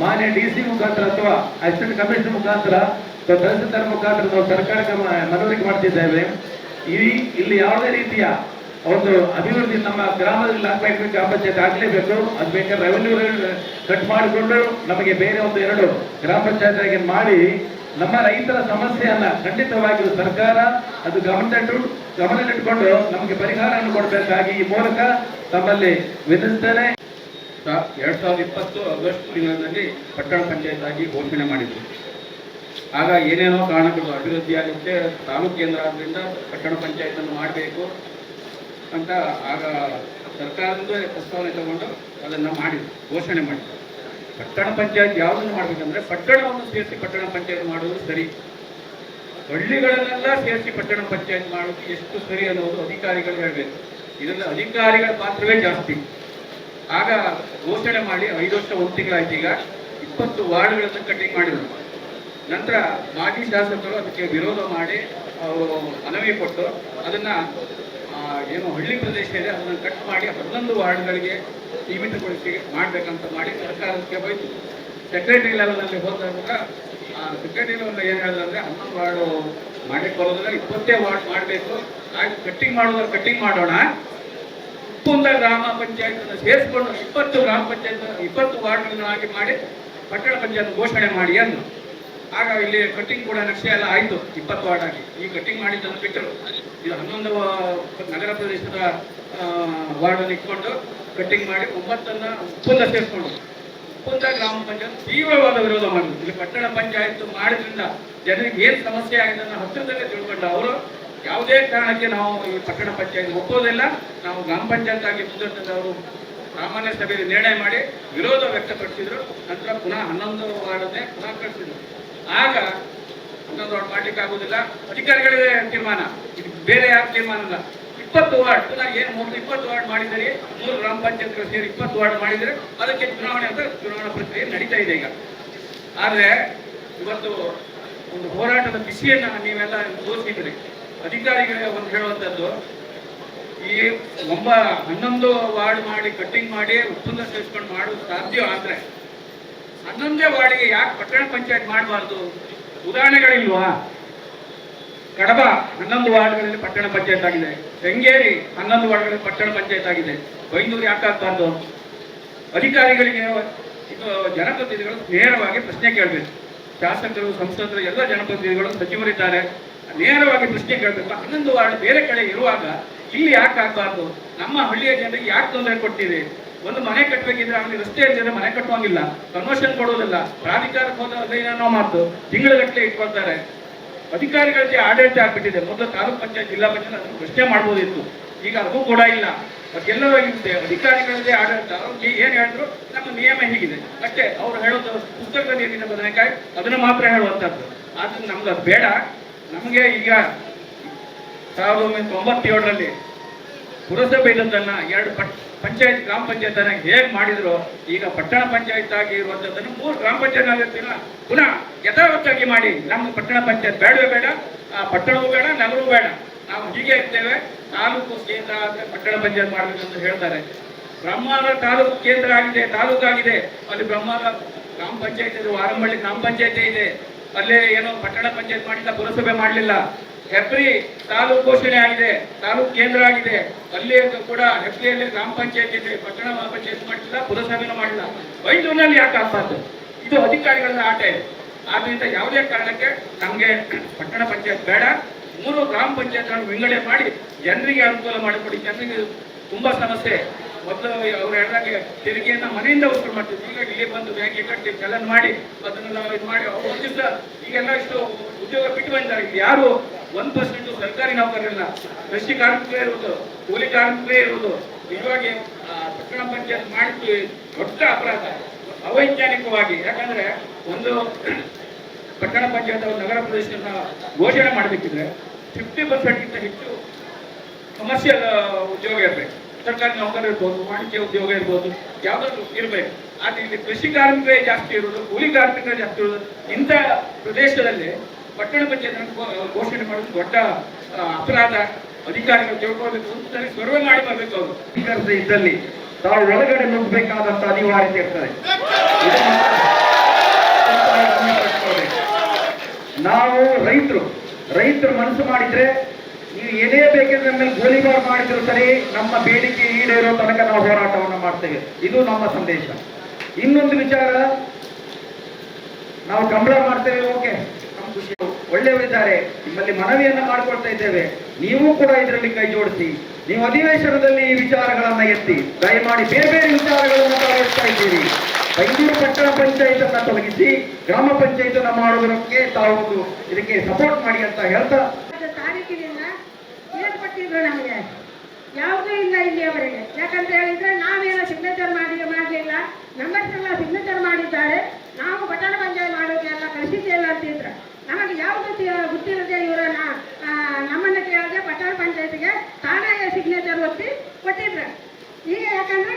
ಮಾನ್ಯ ಡಿ ಸಿ ಮುಖಾಂತರ ಅಥವಾ ಅಸಿಸ್ಟೆಂಟ್ ಕಮಿಷನರ್ ಮುಖಾಂತರ ಅಥವಾ ತಹಸೀಲ್ದಾರ್ ಮುಖಾಂತರ ನಾವು ಸರ್ಕಾರಕ್ಕೆ ಮನವರಿಕೆ ಮಾಡ್ತಿದ್ದೇವೆ. ಈ ಇಲ್ಲಿ ಯಾವುದೇ ರೀತಿಯ ಒಂದು ಅಭಿವೃದ್ಧಿ ನಮ್ಮ ಗ್ರಾಮದಲ್ಲಿ ಆಗ್ಬೇಕು, ಗ್ರಾಮ ಪಂಚಾಯತ್ ಆಗಲೇಬೇಕು. ಅದು ಬೇಕಾದ್ರೆ ರೆವೆನ್ಯೂ ಕಟ್ ಮಾಡಿಕೊಂಡು ನಮಗೆ ಬೇರೆ ಒಂದು ಎರಡು ಗ್ರಾಮ ಪಂಚಾಯತ್ ಮಾಡಿ ನಮ್ಮ ರೈತರ ಸಮಸ್ಯೆಯನ್ನ ಖಂಡಿತವಾಗಿಯೂ ಸರ್ಕಾರ, ಅದು ಗಮನದಟ್ಟು ಗಮನದಲ್ಲಿಟ್ಟುಕೊಂಡು ನಮಗೆ ಪರಿಹಾರವನ್ನು ಕೊಡಬೇಕಾಗಿ ಈ ಮೂಲಕ ತಮ್ಮಲ್ಲಿ ವಿಧಿಸ್ತೇನೆ ಎರಡ್ ಸಾವಿರದ ಇಪ್ಪತ್ತು ಆಗಸ್ಟ್ ತಿಂಗಳಲ್ಲಿ ಪಟ್ಟಣ ಪಂಚಾಯತ್ ಆಗಿ ಘೋಷಣೆ ಮಾಡಿದ್ರು. ಆಗ ಏನೇನೋ ಕಾರಣಗಳು ಅಭಿವೃದ್ಧಿ ಆಗುತ್ತೆ ತಾಲೂಕು ಕೇಂದ್ರ ಆದ್ದರಿಂದ ಪಟ್ಟಣ ಪಂಚಾಯತ್ ಅನ್ನು ಮಾಡಬೇಕು ಅಂತ ಆಗ ಸರ್ಕಾರದಿಂದ ಪ್ರಸ್ತಾವನೆ ತಗೊಂಡು ಅದನ್ನ ಮಾಡಿದ್ರು, ಘೋಷಣೆ ಮಾಡಿದ್ರು. ಪಟ್ಟಣ ಪಂಚಾಯತ್ ಯಾವುದನ್ನು ಮಾಡ್ಬೇಕಂದ್ರೆ ಪಟ್ಟಣವನ್ನು ಸೇರಿಸಿ ಪಟ್ಟಣ ಪಂಚಾಯತ್ ಮಾಡುವುದು ಸರಿ. ಹಳ್ಳಿಗಳನ್ನೆಲ್ಲ ಸೇರಿಸಿ ಪಟ್ಟಣ ಪಂಚಾಯತ್ ಮಾಡೋದು ಎಷ್ಟು ಸರಿ ಅನ್ನೋದು ಅಧಿಕಾರಿಗಳು ಹೇಳಬೇಕು. ಇದರಲ್ಲಿ ಅಧಿಕಾರಿಗಳ ಪಾತ್ರವೇ ಜಾಸ್ತಿ. ಆಗ ಘೋಷಣೆ ಮಾಡಿ ಐದು ವರ್ಷ ಒಂದು ತಿಂಗಳಾಯ್ತು ಈಗ, ಇಪ್ಪತ್ತು ವಾರ್ಡ್ಗಳನ್ನು ಕಟಿಂಗ್ ಮಾಡಿದರು. ನಂತರ ಮಾಜಿ ಶಾಸಕರು ಅದಕ್ಕೆ ವಿರೋಧ ಮಾಡಿ ಅವರು ಮನವಿ ಕೊಟ್ಟು ಅದನ್ನ ಏನು ಹಳ್ಳಿ ಪ್ರದೇಶ ಇದೆ, ಅದನ್ನು ಕಟ್ ಮಾಡಿ ಹನ್ನೊಂದು ವಾರ್ಡ್ಗಳಿಗೆ ಸೀಮಿತಗೊಳಿಸಿ ಮಾಡಬೇಕಂತ ಮಾಡಿ ಸರ್ಕಾರಕ್ಕೆ ಬೈತು ಸೆಕ್ರೆಟರಿ ಲೆವೆಲ್ನಲ್ಲಿ ಹೋದಾಗ ಸೆಕ್ರೆಟರಿ ಲೆವೆಲ್ ಏನು ಹೇಳಿದ್ರೆ ಹನ್ನೊಂದು ವಾರ್ಡು ಮಾಡಕ್ಕೆ ಬರೋದಿಲ್ಲ, ಇಪ್ಪತ್ತೇ ವಾರ್ಡ್ ಮಾಡಬೇಕು. ಹಾಗೆ ಕಟ್ಟಿಂಗ್ ಮಾಡೋದ್ರ ಕಟ್ಟಿಂಗ್ ಮಾಡೋಣ. ಕುಂದ ಗ್ರಾಮ ಪಂಚಾಯತ್ನ ಸೇರಿಸ್ಕೊಂಡು ಇಪ್ಪತ್ತು ಗ್ರಾಮ ಪಂಚಾಯತ್, ಇಪ್ಪತ್ತು ವಾರ್ಡ್ಗಳನ್ನಾಗಿ ಮಾಡಿ ಪಟ್ಟಣ ಪಂಚಾಯತ್ ಘೋಷಣೆ ಮಾಡಿ ಅಂದ್ರು ಆಗ ಇಲ್ಲಿ ಕಟ್ಟಿಂಗ್ ಕೂಡ ನಕ್ಷೆ ಎಲ್ಲ ಆಯ್ತು ಇಪ್ಪತ್ತು ವಾರ್ಡ್ ಆಗಿ. ಈ ಕಟ್ಟಿಂಗ್ ಮಾಡಿದ್ದನ್ನು ಬಿಟ್ಟರು ಇದು ಹನ್ನೊಂದು ನಗರ ಪ್ರದೇಶದ ಆ, ವಾರ್ಡನ್ನು ಇಟ್ಕೊಂಡು ಕಟ್ಟಿಂಗ್ ಮಾಡಿ ಒಂಬತ್ತನ್ನ ಉಪ್ಪುಂದ ಸೇರಿಸ್ಕೊಂಡು ಉಪ್ಪುಂದ ಗ್ರಾಮ ಪಂಚಾಯತ್ ತೀವ್ರವಾದ ವಿರೋಧ ಮಾಡಿದ್ರು. ಇಲ್ಲಿ ಪಟ್ಟಣ ಪಂಚಾಯತ್ ಮಾಡಿದ್ರಿಂದ ಜನರಿಗೆ ಏನ್ ಸಮಸ್ಯೆ ಆಗಿದೆ ಅನ್ನೋ ಹತ್ತಿರದಲ್ಲೇ ತಿಳ್ಕೊಂಡ ಅವರು. ಯಾವುದೇ ಕಾರಣಕ್ಕೆ ನಾವು ಈ ಪಟ್ಟಣ ಪಂಚಾಯತ್ ಒಪ್ಪೋದಿಲ್ಲ. ನಾವು ಗ್ರಾಮ ಪಂಚಾಯತ್ ಆಗಿ ಮುಂದುವರೆದವರು ಸಾಮಾನ್ಯ ಸಭೆಯಲ್ಲಿ ನಿರ್ಣಯ ಮಾಡಿ ವಿರೋಧ ವ್ಯಕ್ತಪಡಿಸಿದ್ರು. ನಂತರ ಪುನಃ ಹನ್ನೊಂದು ವಾರ್ಡನ್ನೇ ಪುನಃ ಕಳಿಸಿದ್ರು. ಆಗ ಹನ್ನೊಂದು ವಾರ್ಡ್ ಮಾಡ್ಲಿಕ್ಕೆ ಆಗುದಿಲ್ಲ ಅಧಿಕಾರಿಗಳಿಗೆ ತೀರ್ಮಾನ. ಬೇರೆ ಯಾರು ತೀರ್ಮಾನ ಅಲ್ಲ. ಇಪ್ಪತ್ತು ವಾರ್ಡ್ ನಾವು ಏನು ಮೂರು ಇಪ್ಪತ್ತು ವಾರ್ಡ್ ಮಾಡಿದರೆ, ಮೂರು ಗ್ರಾಮ ಪಂಚಾಯತ್ಗಳು ಸೇರಿ ಇಪ್ಪತ್ತು ವಾರ್ಡ್ ಮಾಡಿದರೆ, ಅದಕ್ಕೆ ಚುನಾವಣೆ ಅಂತ ಚುನಾವಣಾ ಪ್ರಕ್ರಿಯೆ ನಡೀತಾ ಇದೆ ಈಗ. ಆದರೆ ಇವತ್ತು ಒಂದು ಹೋರಾಟದ ಬಿಸಿಯನ್ನು ನೀವೆಲ್ಲ ತೋರಿಸಿದ್ರಿ ಅಧಿಕಾರಿಗಳಿಗೆ ಒಂದು ಹೇಳುವಂಥದ್ದು, ಈ ಒಂಬ ಹನ್ನೊಂದು ವಾರ್ಡ್ ಮಾಡಿ, ಕಟ್ಟಿಂಗ್ ಮಾಡಿ, ಒಪ್ಪಂದ ಸೇರಿಸ್ಕೊಂಡು ಮಾಡೋದು ಸಾಧ್ಯ ಆದ್ರೆ ಹನ್ನೊಂದೇ ವಾರ್ಡಿಗೆ ಯಾಕೆ ಪಟ್ಟಣ ಪಂಚಾಯತ್ ಮಾಡಬಾರ್ದು? ಉದಾಹರಣೆಗಳಿಲ್ವಾ? ಕಡಬ ಹನ್ನೊಂದು ವಾರ್ಡ್ಗಳಲ್ಲಿ ಪಟ್ಟಣ ಪಂಚಾಯತ್ ಆಗಿದೆ. ಶೃಂಗೇರಿ ಹನ್ನೊಂದು ವಾರ್ಡ್ಗಳಲ್ಲಿ ಪಟ್ಟಣ ಪಂಚಾಯತ್ ಆಗಿದೆ. ಬೈಂದೂರು ಯಾಕಾಗ್ಬಾರ್ದು ಅಧಿಕಾರಿಗಳಿಗೆ ಇದು ಜನಪ್ರತಿನಿಧಿಗಳು ನೇರವಾಗಿ ಪ್ರಶ್ನೆ ಕೇಳಬೇಕು. ಶಾಸಕರು, ಸಂಸದರು, ಎಲ್ಲ ಜನಪ್ರತಿನಿಧಿಗಳು ಸಚಿವರಿದ್ದಾರೆ. ನೇರವಾಗಿ ಪ್ರಶ್ನೆ ಕೇಳಬೇಕು. ಹನ್ನೊಂದು ವಾರ್ಡ್ ಬೇರೆ ಕಡೆ ಇರುವಾಗ ಇಲ್ಲಿ ಯಾಕೆ ಆಗ್ಬಾರ್ದು? ನಮ್ಮ ಹಳ್ಳಿಯ ಜನರಿಗೆ ಯಾಕೆ ತೊಂದರೆ ಕೊಟ್ಟಿದೆ ಒಂದು ಮನೆ ಕಟ್ಟಬೇಕಿದ್ರೆ ಆಮೇಲೆ ರಸ್ತೆ ಇಲ್ಲದೆ ಮನೆ ಕಟ್ಟುವಂಗಿಲ್ಲ. ಕನ್ವರ್ಷನ್ ಕೊಡೋದಿಲ್ಲ. ಪ್ರಾಧಿಕಾರಕ್ಕೆ ಹೋದ ಏನೋ ಮಾತು ತಿಂಗಳಗಟ್ಟಲೆ ಇಟ್ಕೊಳ್ತಾರೆ. ಅಧಿಕಾರಿಗಳಿಗೆ ಆಡಳಿತ ಆಗ್ಬಿಟ್ಟಿದೆ. ಮೊದಲು ತಾಲೂಕ್ ಪಂಚಾಯತ್, ಜಿಲ್ಲಾ ಪಂಚಾಯತ್ ಅದನ್ನು ಪ್ರಶ್ನೆ ಮಾಡ್ಬೋದಿತ್ತು. ಈಗ ಅದು ಕೂಡ ಇಲ್ಲ. ಅದೆಲ್ಲ ಇದೆ ಅಧಿಕಾರಿಗಳದ್ದೇ ಆಡಳಿತ. ಅವ್ರಿಗೆ ಏನು ಹೇಳಿದ್ರು? ನಮ್ಮ ನಿಯಮ ಹೀಗಿದೆ. ಅಷ್ಟೇ, ಅವ್ರು ಹೇಳೋದು ಪುಸ್ತಕದಲ್ಲಿ ನೀರಿನ ಬದನೆಕಾಯಿ, ಅದನ್ನ ಮಾತ್ರ ಹೇಳುವಂತದ್ದು ಆದ್ರೆ ನಮ್ಗೆ ಅದು ಬೇಡ. ನಮಗೆ ಈಗ ಸಾವಿರದ ಒಂಬೈನೂರ ತೊಂಬತ್ತೇಳರಲ್ಲಿ ಪುರಸಭೆ ಎರಡು ಪಟ್ ಪಂಚಾಯತ್ ಗ್ರಾಮ ಪಂಚಾಯತ್ ಹೇಗೆ ಮಾಡಿದ್ರು, ಈಗ ಪಟ್ಟಣ ಪಂಚಾಯತ್ ಆಗಿ ಇರುವಂತದ್ದನ್ನು ಮೂರು ಗ್ರಾಮ ಪಂಚಾಯತ್ ಆಗಿರ್ತೀರ ಪುನಃ ಯಥಾವತ್ತಾಗಿ ಮಾಡಿ. ನಮ್ಮ ಪಟ್ಟಣ ಪಂಚಾಯತ್ ಬೇಡವೇ ಬೇಡ, ಆ ಪಟ್ಟಣವೂ ಬೇಡ, ನಗರವೂ ಬೇಡ. ನಾವು ಹೀಗೆ ಇರ್ತೇವೆ. ತಾಲೂಕು ಕೇಂದ್ರ ಆದ್ರೆ ಪಟ್ಟಣ ಪಂಚಾಯತ್ ಮಾಡಬೇಕು ಅಂತ ಹೇಳ್ತಾರೆ. ಬ್ರಹ್ಮಾರ ತಾಲೂಕು ಕೇಂದ್ರ ಆಗಿದೆ, ತಾಲೂಕು ಆಗಿದೆ. ಅಲ್ಲಿ ಬ್ರಹ್ಮಾರ ಗ್ರಾಮ ಪಂಚಾಯತ್ ಇದೆ, ವಾರಂಬಳ್ಳಿ ಗ್ರಾಮ ಪಂಚಾಯತಿ ಇದೆ. ಅಲ್ಲೇ ಏನೋ ಪಟ್ಟಣ ಪಂಚಾಯತ್ ಮಾಡಿಲ್ಲ, ಪುರಸಭೆ ಮಾಡಲಿಲ್ಲ. ಹೆಬ್ರಿ ತಾಲೂಕು ಘೋಷಣೆ ಆಗಿದೆ, ತಾಲೂಕು ಕೇಂದ್ರ ಆಗಿದೆ. ಅಲ್ಲಿ ಕೂಡ ಹೆಬ್ರಿಯಲ್ಲಿ ಗ್ರಾಮ ಪಂಚಾಯತ್ ಇದೆ. ಪಟ್ಟಣ ಪಂಚಾಯತ್ ಮಾಡಿಲ್ಲ ಪುರಸಭೆನೂ ಮಾಡಿಲ್ಲ ಬೈಂದೂರಿನಲ್ಲಿ ಯಾಕೆ ಆಗ್ಬಾರ್ದು ಇದು ಅಧಿಕಾರಿಗಳ ಆಟ ಇದೆ. ಆದ್ರಿಂದ ಯಾವುದೇ ಕಾರಣಕ್ಕೆ ನಮಗೆ ಪಟ್ಟಣ ಪಂಚಾಯತ್ ಬೇಡ. ಮೂರು ಗ್ರಾಮ ಪಂಚಾಯತ್ಗಳನ್ನು ವಿಂಗಡಣೆ ಮಾಡಿ ಜನರಿಗೆ ಅನುಕೂಲ ಮಾಡಿಕೊಡಿ. ಜನರಿಗೆ ತುಂಬಾ ಸಮಸ್ಯೆ. ಮೊದಲು ಅವ್ರು ಹೇಳಿದಾಗೆ ತೆರಿಗೆಯನ್ನ ಮನೆಯಿಂದ ವಸೂಲು ಮಾಡ್ತೀವಿ ಈಗ ಇಲ್ಲಿ ಬಂದು ಬ್ಯಾಂಕಿಗೆ ಕಟ್ಟಿ ಚಲನ್ ಮಾಡಿ, ಅದನ್ನೆಲ್ಲ ಇದು ಮಾಡಿ, ಅವ್ರು ಒಂದು ದಿವಸ ಈಗೆಲ್ಲ ಇಷ್ಟು ಉದ್ಯೋಗ ಬಿಟ್ಟು ಬಂದಿದ್ದಾರೆ. ಯಾರು ಒಂದ್ ಪರ್ಸೆಂಟ್ ಸರ್ಕಾರಿ ನೌಕರರಿಲ್ಲ, ಕೃಷಿ ಕಾರ್ಮಿಕರೇ ಇರುವುದು ಕೂಲಿ ಕಾರ್ಮಿಕರೇ ಇರುವುದು ನಿಜವಾಗಿ ಪಟ್ಟಣ ಪಂಚಾಯತ್ ಮಾಡಿದ್ದು ದೊಡ್ಡ ಅಪರಾಧ, ಅವೈಜ್ಞಾನಿಕವಾಗಿ. ಯಾಕಂದ್ರೆ ಒಂದು [clears throat] ಪಟ್ಟಣ ಪಂಚಾಯತ್ ನಗರ ಪ್ರದೇಶವನ್ನು ಘೋಷಣೆ ಮಾಡಬೇಕಿದ್ರೆ ಫಿಫ್ಟಿ ಪರ್ಸೆಂಟ್ಗಿಂತ ಹೆಚ್ಚು ಕಮರ್ಷಿಯಲ್ ಉದ್ಯೋಗ ಇರಬೇಕು. ಸರ್ಕಾರಿ ನೌಕರ ಇರ್ಬೋದು, ವಾಣಿಜ್ಯ ಉದ್ಯೋಗ ಇರ್ಬೋದು, ಯಾವುದಾದ್ರು ಇರಬೇಕು. ಆದ್ರೆ ಇಲ್ಲಿ ಕೃಷಿ ಕಾರ್ಮಿಕರೇ ಜಾಸ್ತಿ ಇರೋದು, ಕೂಲಿ ಕಾರ್ಮಿಕರೇ ಜಾಸ್ತಿ ಇರೋದು ಇಂಥ ಪ್ರದೇಶದಲ್ಲಿ ಪಟ್ಟಣ ಪಂಚಾಯತ್ ಘೋಷಣೆ ಮಾಡೋದು ದೊಡ್ಡ ಅಪರಾಧ. ಅಧಿಕಾರಿಗಳು ತಿಳ್ಕೊಳ್ಬೇಕು ಸರಿ ಸರ್ವೆ ಮಾಡಿ ಬರಬೇಕು ಅವರು. ಅಧಿಕಾರದ ಇದ್ದಲ್ಲಿ ತಾವು ಒಳಗಡೆ ನುಗ್ಗಬೇಕಾದಂತ ಅನಿವಾರ್ಯತೆ ಇರ್ತದೆ. ನಾವು ರೈತರು ರೈತರು ಮನಸ್ಸು ಮಾಡಿದ್ರೆ ನೀವು ಏನೇ ಬೇಕಿದ್ರೆ ಮೇಲೆ ಗೋಲಿಬಾರ್ ಮಾಡಿದ್ರು ಸರಿ, ನಮ್ಮ ಬೇಡಿಕೆ ಈಡೇರೋ ತನಕ ನಾವು ಹೋರಾಟವನ್ನು ಮಾಡ್ತೇವೆ. ಇದು ನಮ್ಮ ಸಂದೇಶ. ಇನ್ನೊಂದು ವಿಚಾರ, ನಾವು ಕಂಬಳ ಮಾಡ್ತೇವೆ, ಓಕೆ. ಖುಷಿ ಒಳ್ಳೆಯವರಿದ್ದಾರೆ. ನಿಮ್ಮಲ್ಲಿ ಮನವಿಯನ್ನು ಮಾಡಿಕೊಳ್ತಾ ಇದ್ದೇವೆ. ನೀವು ಕೂಡ ಇದರಲ್ಲಿ ಕೈ ಜೋಡಿಸಿ. ನೀವು ಅಧಿವೇಶನದಲ್ಲಿ ಈ ವಿಚಾರಗಳನ್ನ ಎತ್ತಿ, ದಯಮಾಡಿ ಬೇರೆ ಬೇರೆ ವಿಚಾರಗಳನ್ನು ತಾವು ಎತ್ತಾ ಇದ್ದೀರಿ. ಬೈಂದೂರು ಪಟ್ಟಣ ಪಂಚಾಯತ್ ಅನ್ನ ತೊಲಗಿಸಿ ಗ್ರಾಮ ಪಂಚಾಯತ್ ಅನ್ನ ಮಾಡುವುದಕ್ಕೆ ತಾವು ಇದಕ್ಕೆ ಸಪೋರ್ಟ್ ಮಾಡಿ ಅಂತ ಹೇಳ್ತಾ ನಮಗೆ. ಯಾವುದೂ ಇಲ್ಲ ಇಲ್ಲಿಯವರೆಗೆ ಯಾಕಂತ ಹೇಳಿದ್ರೆ ನಾವೇನೋ ಸಿಗ್ನೇಚರ್ ಮಾಡಿ ಮಾಡಲಿಲ್ಲ. ಮೆಂಬರ್ಸ್ ಎಲ್ಲ ಸಿಗ್ನೇಚರ್ ಮಾಡಿದ್ದಾರೆ. ನಾವು ಪಟ್ಟಣ ಪಂಚಾಯತ್ ಮಾಡೋದೆಲ್ಲ ಕಳಿಸಿದ್ದೇವೆ ಅಂತಿದ್ರು. ನಮಗೆ ಯಾವುದೂ ಗೊತ್ತಿರದೆ ಇವರ ನಮ್ಮನ್ನು ಕೇಳದೆ ಪಟ್ಟಣ ಪಂಚಾಯತಿಗೆ ತಾನೇ ಸಿಗ್ನೇಚರ್ ಒತ್ತಿ ಕೊಟ್ಟಿದ್ರು. ಈಗ ಯಾಕಂದ್ರೆ